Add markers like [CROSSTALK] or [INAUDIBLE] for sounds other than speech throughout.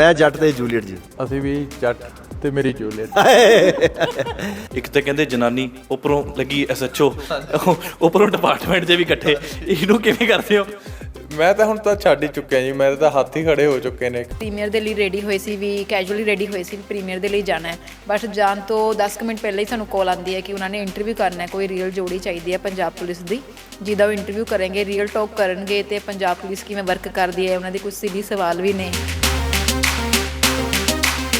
ਮੈਂ ਜੱਟ ਤੇ ਜੂਲੀਅਟ ਜੀ। ਅਸੀਂ ਵੀ ਜੱਟ ਤੇ ਮੇਰੀ ਜੂਲੀਅਟ। ਇੱਕ ਤਾਂ ਕਹਿੰਦੇ ਜਨਾਨੀ ਉੱਪਰੋਂ ਲੱਗੀ ਐਸਐਚਓ ਉੱਪਰੋਂ ਡਿਪਾਰਟਮੈਂਟ ਦੇ ਵੀ ਇਕੱਠੇ ਇਹਨੂੰ ਕਿਵੇਂ ਕਰਦੇ ਹੋ? ਮੈਂ ਤਾਂ ਹੁਣ ਤਾਂ ਛੱਡ ਹੀ ਚੁੱਕਿਆ ਜੀ ਮੇਰੇ ਤਾਂ ਹੱਥ ਹੀ ਖੜੇ ਹੋ ਚੁੱਕੇ ਨੇ। ਪ੍ਰੀਮੀਅਰ ਦੇ ਲਈ ਰੈਡੀ ਹੋਏ ਸੀ ਵੀ ਕੈਜੂਅਲੀ ਰੈਡੀ ਹੋਏ ਸੀ ਪ੍ਰੀਮੀਅਰ ਦੇ ਲਈ ਜਾਣਾ ਹੈ। ਬਸ ਜਾਣ ਤੋਂ 10 ਕੁ ਮਿੰਟ ਪਹਿਲਾਂ ਹੀ ਸਾਨੂੰ ਕਾਲ ਆਂਦੀ ਹੈ ਕਿ ਉਹਨਾਂ ਨੇ ਇੰਟਰਵਿਊ ਕਰਨਾ ਹੈ ਕੋਈ ਰੀਅਲ ਜੋੜੀ ਚਾਹੀਦੀ ਹੈ ਪੰਜਾਬ ਪੁਲਿਸ ਦੀ। ਜਿਹਦਾ ਉਹ ਇੰਟਰਵਿਊ ਕਰਾਂਗੇ ਰੀਅਲ ਟਾਕ ਕਰਨਗੇ ਤੇ ਪੰਜਾਬ ਪੁਲਿਸ ਕਿਵੇਂ ਵਰਕ ਕਰਦੀ ਹੈ ਉਹਨਾਂ ਦੇ ਕੁਝ ਸਿੱਧੀ ਸਵਾਲ ਵੀ ਨੇ।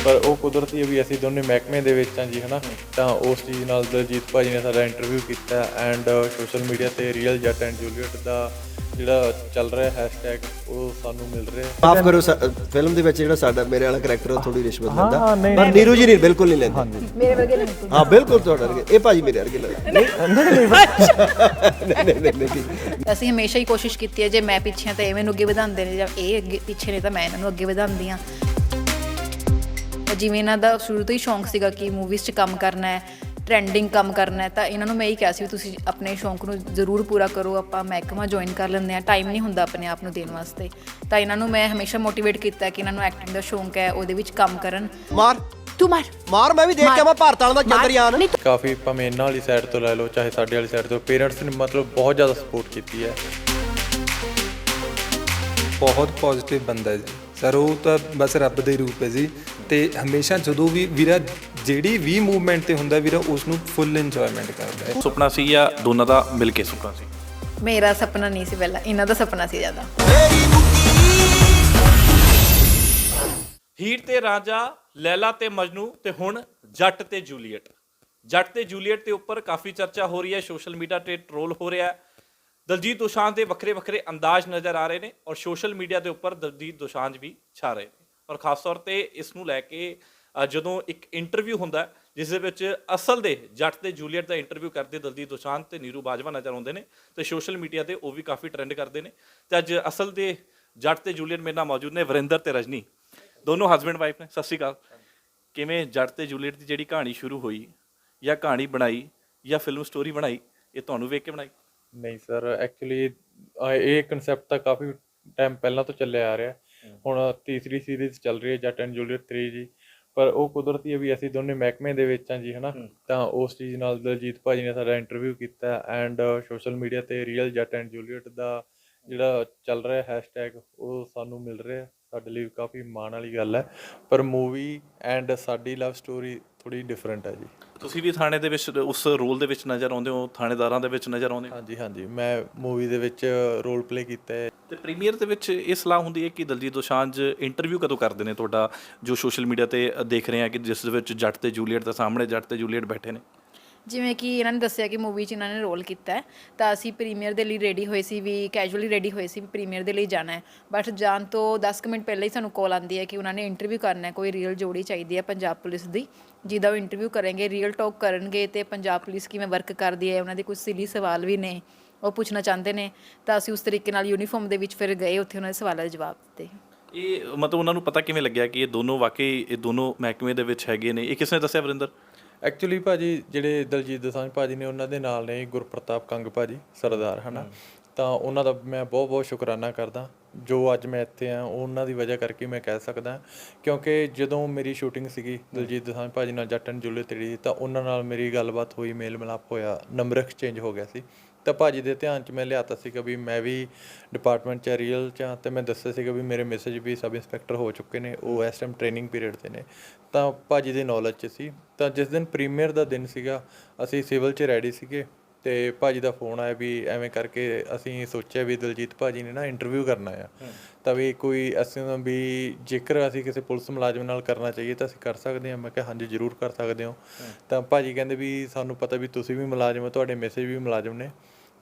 ਪਰ ਉਹ ਕੁਦਰਤੀ ਹੈ ਵੀ ਅਸੀਂ ਦੋਨੇ ਮਹਿਕਮੇ ਦੇ ਵਿੱਚ ਹਾਂ ਜੀ ਹਨਾ? ਤਾਂ ਉਸ ਚੀਜ਼ ਨਾਲ ਦਲਜੀਤ ਭਾਜੀ ਨੇ ਸਾਡਾ ਇੰਟਰਵਿਊ ਕੀਤਾ ਐਂਡ ਸੋਸ਼ਲ ਮੀਡੀਆ ਤੇ ਰੀਅਲ ਜੱਟ ਐਂਡ ਜੂਲੀਅਟ ਦਾ ਜਿਹੜਾ ਚੱਲ ਰਿਹਾ ਹੈਸ਼ਟੈਗ ਉਹ ਸਾਨੂੰ ਮਿਲ ਰਿਹਾ ਮਾਫ ਕਰੋ ਫਿਲਮ ਦੇ ਵਿੱਚ ਜਿਹੜਾ ਸਾਡਾ ਮੇਰੇ ਵਾਲਾ ਕਰੈਕਟਰ ਉਹ ਥੋੜੀ ਰਿਸ਼ਵਤ ਲੈਂਦਾ। ਪਰ ਨੀਰੂ ਜੀ ਨਹੀਂ ਬਿਲਕੁਲ ਨਹੀਂ ਲੈਂਦੇ। ਮੇਰੇ ਵਰਗੇ ਨਹੀਂ। ਹਾਂ ਬਿਲਕੁਲ ਤੁਹਾਡੇ ਵਰਗੇ। ਇਹ ਭਾਜੀ ਮੇਰੇ ਵਰਗੇ ਲੱਗਦੇ। ਨਹੀਂ ਨਹੀਂ ਨਹੀਂ ਨਹੀਂ। ਨਹੀਂ ਅਸੀਂ ਹਮੇਸ਼ਾ ਹੀ ਕੋਸ਼ਿਸ਼ ਕੀਤੀ ਹੈ ਜੇ ਮੈਂ ਪਿੱਛੇ ਤਾਂ ਇਹ ਮੈਨੂੰ ਅੱਗੇ ਵਧਾਉਂਦੇ ਨੇ ਜਾਂ ਇਹ ਅੱਗੇ ਪਿੱਛੇ ਨੇ ਤਾਂ ਮੈਂ ਇਹਨਾਂ ਨੂੰ ਅੱਗੇ ਵਧਾਉਂਦੀ ਤਾਂ ਜਿਵੇਂ ਇਹਨਾਂ ਦਾ ਸ਼ੁਰੂ ਤੋਂ ਹੀ ਸ਼ੌਂਕ ਸੀਗਾ ਕਿ ਮੂਵੀਜ਼ 'ਚ ਕੰਮ ਕਰਨਾ ਹੈ ਟ੍ਰੈਂਡਿੰਗ ਕੰਮ ਕਰਨਾ ਹੈ ਤਾਂ ਇਹਨਾਂ ਨੂੰ ਮੈਂ ਇਹੀ ਕਿਹਾ ਸੀ ਵੀ ਤੁਸੀਂ ਆਪਣੇ ਸ਼ੌਂਕ ਨੂੰ ਜ਼ਰੂਰ ਪੂਰਾ ਕਰੋ ਆਪਾਂ ਮਹਿਕਮਾ ਜੁਆਇਨ ਕਰ ਲੈਂਦੇ ਆ ਟਾਈਮ ਨਹੀਂ ਹੁੰਦਾ ਆਪਣੇ ਆਪ ਨੂੰ ਦੇਣ ਵਾਸਤੇ। ਤਾਂ ਇਹਨਾਂ ਨੂੰ ਮੈਂ ਹਮੇਸ਼ਾ ਮੋਟੀਵੇਟ ਕੀਤਾ ਕਿ ਇਹਨਾਂ ਨੂੰ ਐਕਟਿੰਗ ਦਾ ਸ਼ੌਂਕ ਹੈ ਉਹਦੇ ਵਿੱਚ ਕੰਮ ਕਰਨ। ਮਾਰ। ਤੂੰ ਮਾਰ। ਮਾਰ ਮੈਂ ਵੀ ਦੇਖ ਕੇ ਆਵਾਂ ਭਾਰਤ ਵਾਲਾ ਦਾ ਚੰਦਰਯਾਨ ਕਾਫੀ ਭਾਵੇਂ ਇਹਨਾਂ ਵਾਲੀ ਸਾਈਡ ਤੋਂ ਲੈ ਲਓ ਚਾਹੇ ਸਾਡੇ ਵਾਲੀ ਸਾਈਡ ਤੋਂ ਪੇਰੈਂਟਸ ਨੇ ਮਤਲਬ ਬਹੁਤ ਜ਼ਿਆਦਾ ਸਪੋਰਟ ਕੀਤੀ ਹੈ। ਬਹੁਤ ਪੋਜ਼ਿਟਿਵ ਬੰਦਾ ਹੈ ਜੀ। ਸਰ ਉਹ ਤਾਂ ਬਸ ਰੱਬ ਦਾ ਰੂਪ ਹੈ ਜੀ। ਤੇ ਹਮੇਸ਼ਾ ਜਦੋਂ ਵੀ ਵੀਰਾ ਜਿਹੜੀ ਵੀ ਮੂਵਮੈਂਟ ਤੇ ਹੁੰਦਾ ਵੀਰਾ ਉਸ ਨੂੰ ਫੁੱਲ ਇੰਜੋਇਮੈਂਟ ਕਰਦਾ ਹੈ। ਸੁਪਨਾ ਸੀ ਜਾਂ ਦੋਨਾਂ ਦਾ ਮਿਲ ਕੇ ਸੁਪਨਾ ਸੀ? ਮੇਰਾ ਸੁਪਨਾ ਨਹੀਂ ਸੀ ਪਹਿਲਾਂ ਇਹਨਾਂ ਦਾ ਸੁਪਨਾ ਸੀ ਜ਼ਿਆਦਾ। ਹੀਰ ਤੇ ਰਾਂਝਾ ਲੈਲਾ ਤੇ ਮਜਨੂ ਤੇ ਹੁਣ ਜੱਟ ਤੇ ਜੂਲੀਅਟ। ਜੱਟ ਤੇ ਜੂਲੀਅਟ ਦੇ ਉੱਪਰ ਕਾਫੀ ਚਰਚਾ ਹੋ ਰਹੀ ਹੈ ਸੋਸ਼ਲ ਮੀਡੀਆ ਤੇ ਟ੍ਰੋਲ ਹੋ ਰਿਹਾ ਹੈ। ਦਲਜੀਤ ਦੋਸਾਂਝ ਦੇ ਵੱਖਰੇ ਵੱਖਰੇ ਅੰਦਾਜ਼ ਨਜ਼ਰ ਆ ਰਹੇ ਨੇ ਔਰ ਸੋਸ਼ਲ ਮੀਡੀਆ ਦੇ ਉੱਪਰ ਦਲਜੀਤ ਦੋਸਾਂਝ ਵੀ ਛਾ ਰਹੇ ਨੇ। ਔਰ ਖਾਸ ਤੌਰ ਤੇ ਇਸ ਨੂੰ ਲੈ ਕੇ ਜਦੋਂ ਇੱਕ ਇੰਟਰਵਿਊ ਹੁੰਦਾ ਜਿਸ ਦੇ ਵਿੱਚ ਅਸਲ ਦੇ ਜੱਟ ਤੇ ਜੂਲੀਅਟ ਦਾ ਇੰਟਰਵਿਊ ਕਰਦੇ ਦਲਜੀਤ ਦੋਸਾਂਝ ਤੇ ਨੀਰੂ ਬਾਜਵਾ ਨਜ਼ਰ ਆਉਂਦੇ ਨੇ, ਤੇ ਸੋਸ਼ਲ ਮੀਡੀਆ ਤੇ ਉਹ ਵੀ ਕਾਫੀ ਟ੍ਰੈਂਡ ਕਰਦੇ ਨੇ। ਤੇ ਅੱਜ ਅਸਲ ਦੇ ਜੱਟ ਤੇ ਜੂਲੀਅਟ ਮੇਰੇ ਨਾਲ ਮੌਜੂਦ ਨੇ ਵਰਿੰਦਰ ਤੇ ਰਜਨੀ। ਦੋਨੋਂ ਹਸਬੰਡ ਵਾਈਫ ਨੇ, ਸਤਿ ਸ਼੍ਰੀ ਅਕਾਲ। ਕਿਵੇਂ ਜੱਟ ਤੇ ਜੂਲੀਅਟ ਦੀ ਜਿਹੜੀ ਕਹਾਣੀ ਸ਼ੁਰੂ ਹੋਈ ਜਾਂ ਕਹਾਣੀ ਬਣਾਈ ਜਾਂ ਫਿਲਮ ਸਟੋਰੀ ਬਣਾਈ, ਇਹ ਤੁਹਾਨੂੰ ਵੇਖ ਕੇ ਬਣਾਈ? ਨਹੀਂ ਸਰ ਐਕਚੁਅਲੀ ਇਹ ਕਨਸੈਪਟ ਤਾਂ ਕਾਫੀ ਟਾਈਮ ਪਹਿਲਾਂ ਤੋਂ ਚੱਲਿਆ ਆ ਰਿਹਾ। ਹੁਣ ਤੀਸਰੀ ਸੀਰੀਜ਼ ਚੱਲ ਰਹੀ ਹੈ ਜੱਟ ਐਂਡ ਜੂਲੀਅਟ 3 ਜੀ। ਪਰ ਉਹ ਕੁਦਰਤੀ ਹੈ ਵੀ ਅਸੀਂ ਦੋਨੇ ਮਹਿਕਮੇ ਦੇ ਵਿੱਚ ਹਾਂ ਜੀ ਹਨਾ। ਤਾਂ ਉਸ ਚੀਜ਼ ਨਾਲ ਦਲਜੀਤ ਭਾਜੀ ਨੇ ਸਾਡਾ ਇੰਟਰਵਿਊ ਕੀਤਾ ਐਂਡ ਸੋਸ਼ਲ ਮੀਡੀਆ ਤੇ ਰੀਅਲ ਜੱਟ ਐਂਡ ਜੂਲੀਅਟ ਦਾ ਜਿਹੜਾ ਚੱਲ ਰਿਹਾ ਹੈਸ਼ਟੈਗ ਉਹ ਸਾਨੂੰ ਮਿਲ ਰਿਹਾ। ਸਾਡੇ ਲਈ ਕਾਫੀ ਮਾਣ ਵਾਲੀ ਗੱਲ ਹੈ। ਪਰ ਮੂਵੀ ਐਂਡ ਸਾਡੀ ਲਵ ਸਟੋਰੀ ਥੋੜੀ ਡਿਫਰੈਂਟ ਹੈ ਜੀ। ਤੁਸੀਂ ਵੀ ਥਾਣੇ ਦੇ ਵਿੱਚ ਉਸ ਰੋਲ ਦੇ ਵਿੱਚ ਨਜ਼ਰ ਆਉਂਦੇ ਹੋ ਥਾਣੇਦਾਰਾਂ ਦੇ ਵਿੱਚ ਨਜ਼ਰ ਆਉਂਦੇ ਹੋ? ਹਾਂਜੀ ਹਾਂਜੀ। ਮੈਂ ਮੂਵੀ ਦੇ ਵਿੱਚ ਰੋਲ ਪਲੇ ਕੀਤਾ ਹੈ। ਤੇ ਪ੍ਰੀਮੀਅਰ ਦੇ ਵਿੱਚ ਇਹ ਸਲਾਹ ਹੁੰਦੀ ਹੈ ਕਿ ਦਲਜੀਤ ਦੋਸਾਂਝ ਇੰਟਰਵਿਊ ਕਦੋਂ ਕਰਦੇ ਨੇ? ਤੁਹਾਡਾ ਜੋ ਸੋਸ਼ਲ ਮੀਡੀਆ ਤੇ ਦੇਖ ਰਹੇ ਆ ਕਿ ਜਿਸ ਦੇ ਵਿੱਚ ਜੱਟ ਤੇ ਜੂਲੀਅਟ ਦੇ ਸਾਹਮਣੇ ਜੱਟ ਤੇ ਜੂਲੀਅਟ ਬੈਠੇ ਨੇ। ਜਿਵੇਂ ਕਿ ਇਹਨਾਂ ਨੇ ਦੱਸਿਆ ਕਿ ਮੂਵੀ 'ਚ ਇਹਨਾਂ ਨੇ ਰੋਲ ਕੀਤਾ ਹੈ ਤਾਂ ਅਸੀਂ ਪ੍ਰੀਮੀਅਰ ਦੇ ਲਈ ਰੈਡੀ ਹੋਏ ਸੀ ਵੀ ਕੈਜੂਅਲੀ ਰੈਡੀ ਹੋਏ ਸੀ ਵੀ ਪ੍ਰੀਮੀਅਰ ਦੇ ਲਈ ਜਾਣਾ ਹੈ। ਬਟ ਜਾਣ ਤੋਂ 10 ਕੁ ਮਿੰਟ ਪਹਿਲਾਂ ਹੀ ਸਾਨੂੰ ਕਾਲ ਆਂਦੀ ਹੈ ਕਿ ਉਹਨਾਂ ਨੇ ਇੰਟਰਵਿਊ ਕਰਨਾ ਹੈ ਕੋਈ ਰੀਅਲ ਜੋੜੀ ਚਾਹੀਦੀ ਹੈ ਪੰਜਾਬ ਪੁਲਿਸ ਦੀ। ਜਿਹਦਾ ਉਹ ਇੰਟਰਵਿਊ ਕਰਾਂਗੇ ਰੀਅਲ ਟਾਕ ਕਰਨਗੇ ਤੇ ਪੰਜਾਬ ਪੁਲਿਸ ਕਿਵੇਂ ਵਰਕ ਕਰਦੀ ਹੈ ਉਹਨਾਂ ਦੇ ਕੁਝ ਸਿੱਧੀ ਸਵਾਲ ਵੀ ਨੇ ਉਹ ਪੁੱਛਣਾ ਚਾਹੁੰਦੇ ਨੇ ਤਾਂ ਅਸੀਂ ਉਸ ਤਰੀਕੇ ਨਾਲ ਯੂਨੀਫਾਰਮ ਦੇ ਵਿੱਚ ਫਿਰ ਗਏ ਉੱਥੇ ਉਹਨਾਂ ਦੇ ਸਵਾਲਾਂ ਦੇ ਜਵਾਬ ਦਿੱਤੇ। ਇਹ ਮਤਲਬ ਉਹਨਾਂ ਨੂੰ ਪਤਾ ਕਿਵੇਂ ਲੱਗਿਆ ਕਿ ਇਹ ਦੋਨੋਂ ਵਾਕਈ ਇਹ ਦੋਨੋਂ ਮਹਿਕਮੇ ਦੇ ਵਿੱਚ ਹੈਗੇ ਨੇ? ਇਹ ਕਿਸ ਨੇ ਦੱਸਿਆ ਵਰਿੰਦਰ? ਐਕਚੁਅਲੀ ਭਾਜੀ ਜਿਹੜੇ ਦਲਜੀਤ ਦੋਸਾਂਝ ਭਾਜੀ ਨੇ ਉਹਨਾਂ ਦੇ ਨਾਲ ਨੇ ਗੁਰਪ੍ਰਤਾਪ ਕੰਗ ਭਾਜੀ ਸਰਦਾਰ ਹਨਾ? ਤਾਂ ਉਹਨਾਂ ਦਾ ਮੈਂ ਬਹੁਤ ਬਹੁਤ ਸ਼ੁਕਰਾਨਾ ਕਰਦਾ। ਜੋ ਅੱਜ ਮੈਂ ਇੱਥੇ ਆ ਉਹਨਾਂ ਦੀ ਵਜ੍ਹਾ ਕਰਕੇ ਮੈਂ ਕਹਿ ਸਕਦਾ ਕਿਉਂਕਿ ਜਦੋਂ ਮੇਰੀ ਸ਼ੂਟਿੰਗ ਸੀਗੀ ਦਲਜੀਤ ਦੋਸਾਂਝ ਭਾਜੀ ਨਾਲ ਜੱਟ ਐਂਡ ਜੁਲੇ ਤੇਰੀ ਤਾਂ ਉਹਨਾਂ ਨਾਲ ਮੇਰੀ ਗੱਲਬਾਤ ਹੋਈ, ਮੇਲ ਮਿਲਾਪ ਹੋਇਆ, ਨੰਬਰ ਐਕਸਚੇਂਜ ਹੋ ਗਿਆ ਸੀ। ਤਾਂ ਭਾਜੀ ਦੇ ਧਿਆਨ 'ਚ ਮੈਂ ਲਿਆਤਾ ਸੀਗਾ ਵੀ ਮੈਂ ਵੀ ਡਿਪਾਰਟਮੈਂਟ 'ਚ ਰੀਅਲ 'ਚ ਹਾਂ, ਤੇ ਮੈਂ ਦੱਸਿਆ ਸੀਗਾ ਵੀ ਮੇਰੇ ਮੈਸੇਜ ਵੀ ਸਬ ਇੰਸਪੈਕਟਰ ਹੋ ਚੁੱਕੇ ਨੇ, ਉਹ ਇਸ ਟਾਈਮ ਟ੍ਰੇਨਿੰਗ ਪੀਰੀਅਡ ਤੇ ਨੇ। ਤਾਂ ਭਾਜੀ ਦੇ ਨੌਲੇਜ 'ਚ ਸੀ। ਤਾਂ ਜਿਸ ਦਿਨ ਪ੍ਰੀਮੀਅਰ ਦਾ ਦਿਨ ਸੀਗਾ, ਅਸੀਂ ਸਿਵਲ 'ਚ ਰੈਡੀ ਸੀਗੇ। ਤੇ ਭਾਜੀ ਦਾ ਫੋਨ ਆਇਆ ਵੀ ਐਵੇਂ ਕਰਕੇ ਅਸੀਂ ਸੋਚਿਆ ਵੀ ਦਲਜੀਤ ਭਾਜੀ ਨੇ ਨਾ ਇੰਟਰਵਿਊ ਕਰਨਾ ਆ। ਤਾਂ ਵੀ ਕੋਈ ਅਸੀਂ ਵੀ ਜੇਕਰ ਅਸੀਂ ਕਿਸੇ ਪੁਲਿਸ ਮੁਲਾਜ਼ਮ ਨਾਲ ਕਰਨਾ ਚਾਹੀਏ ਤਾਂ ਅਸੀਂ ਕਰ ਸਕਦੇ ਹਾਂ। ਮੈਂ ਕਿਹਾ ਹਾਂਜੀ ਜ਼ਰੂਰ ਕਰ ਸਕਦੇ ਹੋ। ਤਾਂ ਭਾਜੀ ਕਹਿੰਦੇ ਵੀ ਸਾਨੂੰ ਪਤਾ ਵੀ ਤੁਸੀਂ ਵੀ ਮੁਲਾਜ਼ਮ ਹੋ ਤੁਹਾਡੇ ਮੈਸੇਜ ਵੀ ਮੁਲਾਜ਼ਮ ਨੇ।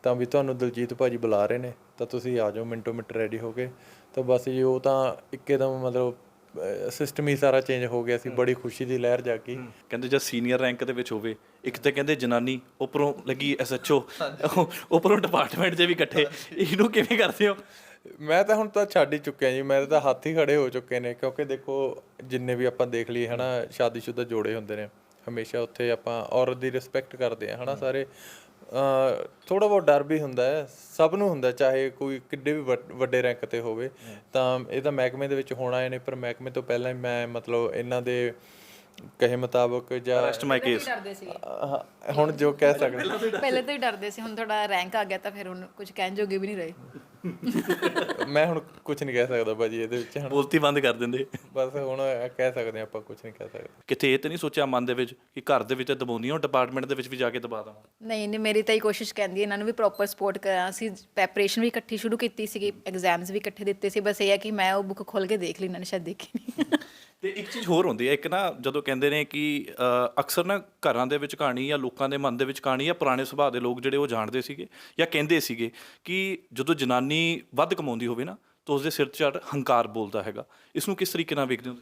ਤਾਂ ਵੀ ਤੁਹਾਨੂੰ ਦਲਜੀਤ ਭਾਜੀ ਬੁਲਾ ਰਹੇ ਨੇ ਤਾਂ ਤੁਸੀਂ ਆ ਜਾਓ ਮਿੰਟੋ ਮਿੰਟ ਰੈਡੀ ਹੋ ਕੇ। ਤਾਂ ਬਸ ਜੀ ਉਹ ਤਾਂ ਇੱਕਦਮ ਮਤਲਬ ਸਿਸਟਮ ਹੀ ਸਾਰਾ ਚੇਂਜ ਹੋ ਗਿਆ। ਸੀ ਬੜੀ ਖੁਸ਼ੀ ਦੀ ਲਹਿਰ ਜਾਗੀ। ਕਹਿੰਦੇ ਜਦ ਸੀਨੀਅਰ ਰੈਂਕ ਦੇ ਵਿੱਚ ਹੋਵੇ ਇੱਕ ਤਾਂ ਕਹਿੰਦੇ ਜਨਾਨੀ ਉੱਪਰੋਂ ਲੱਗੀ ਐਸਐਚਓ ਉੱਪਰੋਂ ਡਿਪਾਰਟਮੈਂਟ ਦੇ ਵੀ ਇਕੱਠੇ ਇਹਨੂੰ ਕਿਵੇਂ ਕਰਦੇ ਹੋ? ਮੈਂ ਤਾਂ ਹੁਣ ਤਾਂ ਛੱਡ ਹੀ ਚੁੱਕਿਆ ਜੀ ਮੇਰੇ ਤਾਂ ਹੱਥ ਹੀ ਖੜੇ ਹੋ ਚੁੱਕੇ ਨੇ ਕਿਉਂਕਿ ਦੇਖੋ ਜਿੰਨੇ ਵੀ ਆਪਾਂ ਦੇਖ ਲਈਏ ਹਨਾ ਸ਼ਾਦੀशुदा ਜੋੜੇ ਹੁੰਦੇ ਨੇ ਹਮੇਸ਼ਾ ਉੱਥੇ ਆਪਾਂ ਔਰਤ ਦੀ ਰਿਸਪੈਕਟ ਕਰਦੇ ਆ ਹਨਾ ਸਾਰੇ। ਥੋੜਾ ਬਹੁਤ ਡਰ ਵੀ ਹੁੰਦਾ ਹੈ ਸਭ ਨੂੰ ਹੁੰਦਾ ਚਾਹੇ ਕੋਈ ਕਿੱਡੇ ਵੀ ਵੱਡ- ਰੈਂਕ ਤੇ ਹੋਵੇ ਤਾਂ ਇਹ ਤਾਂ ਮਹਿਕਮੇ ਦੇ ਵਿੱਚ ਹੋਣਾ ਇਹਨੇ ਪਰ ਮਹਿਕਮੇ ਤੋਂ ਪਹਿਲਾਂ ਹੀ ਮੈਂ ਮਤਲਬ ਇਹਨਾਂ ਦੇ ਕਹੇ ਮੁਤਾਬਕ ਜਾਂ ਰੈਸਟ ਮਾਈ ਕੇਸ ਡਰਦੇ ਸੀ ਅਹ, ਹੁਣ ਜੋ ਕਹਿ ਸਕਦੇ। ਪਹਿਲੇ ਤੋਂ ਹੀ ਡਰਦੇ ਸੀ ਹੁਣ ਤੁਹਾਡਾ ਰੈਂਕ ਆ ਗਿਆ ਤਾਂ ਫਿਰ ਹੁਣ ਕੁਝ ਕਹਿਣ ਜੋਗੇ ਵੀ ਨਹੀਂ ਰਹੇ। ਮੈਂ ਹੁਣ ਕੁਝ ਨਹੀਂ ਕਹਿ ਸਕਦਾ ਭਾਜੀ ਇਹਦੇ ਵਿੱਚ ਹੁਣ ਬੋਲਤੀ ਬੰਦ ਕਰ ਦਿੰਦੇ। ਬਸ ਹੁਣ ਇਹ ਕਹਿ ਸਕਦੇ ਹਾਂ ਆਪਾਂ ਕੁਝ ਨਹੀਂ ਕਹਿ ਸਕਦੇ। ਕਿਤੇ ਇਹ ਤੇ ਨਹੀਂ ਸੋਚਿਆ ਮਨ ਦੇ ਵਿੱਚ ਕਿ ਘਰ ਦੇ ਵਿੱਚ ਦਬਾਉਂਦੀਆਂ ਉਹ ਡਿਪਾਰਟਮੈਂਟ ਦੇ ਵਿੱਚ ਵੀ ਜਾ ਕੇ ਦਬਾ ਦਵਾਂ। ਨਹੀਂ ਨਹੀਂ ਮੇਰੀ ਤਾਂ ਇਹ ਕੋਸ਼ਿਸ਼ ਕਹਿੰਦੀ ਹੈ ਇਹਨਾਂ ਨੂੰ ਵੀ ਪ੍ਰੋਪਰ ਸਪੋਰਟ ਕਰਾਂ। ਅਸੀਂ ਪ੍ਰੈਪਰੇਸ਼ਨ ਵੀ ਇਕੱਠੀ ਸ਼ੁਰੂ ਕੀਤੀ ਸੀਗੀ ਐਗਜ਼ਾਮਸ ਵੀ ਇਕੱਠੇ ਦਿੱਤੇ ਸੀ। ਬਸ ਇਹ ਹੈ ਕਿ ਮੈਂ ਉਹ ਬੁੱਕ ਖੋਲ ਕੇ ਦੇਖ ਲਈ ਇਹਨਾਂ ਨੇ ਸ਼ਾਇਦ ਦੇਖੀ ਨਹੀਂ ਤੇ ਇੱਕ ਚੀਜ਼ ਹੋਰ ਹੁੰਦੀ ਹੈ, ਇੱਕ ਨਾ ਜਦੋਂ ਕਹਿੰਦੇ ਨੇ ਕਿ ਅਕਸਰ ਨਾ ਘਰਾਂ ਦੇ ਵਿੱਚ ਕਹਾਣੀ ਜਾਂ ਲੋਕਾਂ ਦੇ ਮਨ ਦੇ ਵਿੱਚ ਕਹਾਣੀ ਜਾਂ ਪੁਰਾਣੇ ਸੁਭਾਅ ਦੇ ਲੋਕ ਜਿਹੜੇ ਉਹ ਜਾਣਦੇ ਸੀਗੇ ਜਾਂ ਕਹਿੰਦੇ ਸੀਗੇ ਕਿ ਜਦੋਂ ਜਨਾਨੀ ਵੱਧ ਕਮਾਉਂਦੀ ਹੋਵੇ ਨਾ, ਤਾਂ ਉਸਦੇ ਸਿਰ 'ਚ ਚੜ੍ਹ ਹੰਕਾਰ ਬੋਲਦਾ ਹੈਗਾ। ਇਸ ਨੂੰ ਕਿਸ ਤਰੀਕੇ ਨਾਲ ਵੇਖਦੇ ਹੋ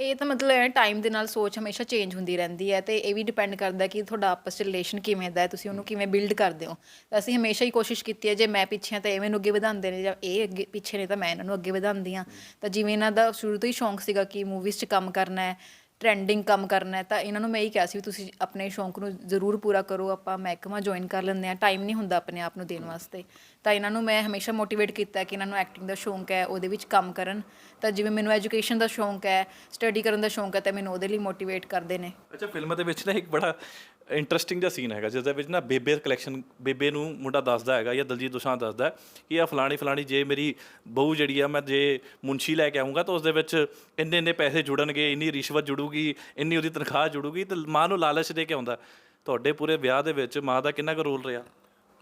ਇਹ ਤਾਂ ਮਤਲਬ ਹੈ ਟਾਈਮ ਦੇ ਨਾਲ ਸੋਚ ਹਮੇਸ਼ਾ ਚੇਂਜ ਹੁੰਦੀ ਰਹਿੰਦੀ ਹੈ ਤੇ ਇਹ ਵੀ ਡਿਪੈਂਡ ਕਰਦਾ ਕਿ ਤੁਹਾਡਾ ਆਪਸ ਚ ਰਿਲੇਸ਼ਨ ਕਿਵੇਂ ਦਾ ਹੈ, ਤੁਸੀਂ ਉਹਨੂੰ ਕਿਵੇਂ ਬਿਲਡ ਕਰਦੇ ਹੋ। ਤਾਂ ਅਸੀਂ ਹਮੇਸ਼ਾ ਹੀ ਕੋਸ਼ਿਸ਼ ਕੀਤੀ ਹੈ, ਜੇ ਮੈਂ ਪਿੱਛੇ ਹਾਂ ਤਾਂ ਇਹ ਮੈਨੂੰ ਅੱਗੇ ਵਧਾਉਂਦੇ ਨੇ, ਜਾਂ ਇਹ ਅੱਗੇ ਪਿੱਛੇ ਨੇ ਤਾਂ ਮੈਂ ਇਹਨਾਂ ਨੂੰ ਅੱਗੇ ਵਧਾਉਂਦੀ ਹਾਂ। ਤਾਂ ਜਿਵੇਂ ਇਹਨਾਂ ਦਾ ਸ਼ੁਰੂ ਤੋਂ ਹੀ ਸ਼ੌਂਕ ਸੀਗਾ ਕਿ ਮੂਵੀਜ਼ 'ਚ ਕੰਮ ਕਰਨਾ ਹੈ ਟ੍ਰੈਂਡਿੰਗ ਕੰਮ ਕਰਨਾ ਹੈ ਤਾਂ ਇਹਨਾਂ ਨੂੰ ਮੈਂ ਇਹੀ ਕਿਹਾ ਸੀ ਵੀ ਤੁਸੀਂ ਆਪਣੇ ਸ਼ੌਂਕ ਨੂੰ ਜ਼ਰੂਰ ਪੂਰਾ ਕਰੋ, ਆਪਾਂ ਮਹਿਕਮਾ ਜੁਆਇਨ ਕਰ ਲੈਂਦੇ ਆ ਟਾਈਮ ਨਹੀਂ ਹੁੰਦਾ ਆਪਣੇ ਆਪ ਨੂੰ ਦੇਣ ਵਾਸਤੇ। ਤਾਂ ਇਹਨਾਂ ਨੂੰ ਮੈਂ ਹਮੇਸ਼ਾ ਮੋਟੀਵੇਟ ਕੀਤਾ ਕਿ ਇਹਨਾਂ ਨੂੰ ਐਕਟਿੰਗ ਦਾ ਸ਼ੌਂਕ ਹੈ, ਉਹਦੇ ਵਿੱਚ ਕੰਮ ਕਰਨ। ਤਾਂ ਜਿਵੇਂ ਮੈਨੂੰ ਐਜੂਕੇਸ਼ਨ ਦਾ ਸ਼ੌਂਕ ਹੈ ਸਟੱਡੀ ਕਰਨ ਦਾ ਸ਼ੌਂਕ ਹੈ, ਤਾਂ ਮੈਨੂੰ ਉਹਦੇ ਲਈ ਮੋਟੀਵੇਟ ਕਰਦੇ ਨੇ। ਅੱਛਾ ਫਿਲਮ ਦੇ ਵਿੱਚ ਨਾ ਇੱਕ ਬੜਾ ਇੰਟਰਸਟਿੰਗ ਜਿਹਾ ਸੀਨ ਹੈਗਾ ਜਿਸ ਦੇ ਵਿੱਚ ਨਾ ਬੇਬੇ ਕਲੈਕਸ਼ਨ ਬੇਬੇ ਨੂੰ ਮੁੰਡਾ ਦੱਸਦਾ ਹੈਗਾ ਜਾਂ ਦਲਜੀਤ ਦੋਸਾਂਝ ਦੱਸਦਾ ਕਿ ਆ ਫਲਾਣੀ ਫਲਾਣੀ ਜੇ ਮੇਰੀ ਬਹੂ ਜਿਹੜੀ ਆ ਮੈਂ ਜੇ ਮੁੰਸ਼ੀ ਲੈ ਕੇ ਆਉਂਗਾ ਤਾਂ ਉਸ ਦੇ ਵਿੱਚ ਇੰਨੇ ਇੰਨੇ ਪੈਸੇ ਜੁੜਨਗੇ ਇੰਨੀ ਰਿਸ਼ਵਤ ਜੁੜੂਗੀ ਇੰਨੀ ਉਹਦੀ ਤਨਖਾਹ ਜੁੜੂਗੀ ਤੇ ਮਾਂ ਨੂੰ ਲਾਲਚ ਦੇ ਕੇ ਆਉਂਦਾ ਤੁਹਾਡੇ ਪੂਰੇ ਵਿਆਹ ਦੇ ਵਿੱਚ ਮਾਂ ਦਾ ਕਿੰਨਾ ਕੁ ਰੋਲ ਰਿਹਾ?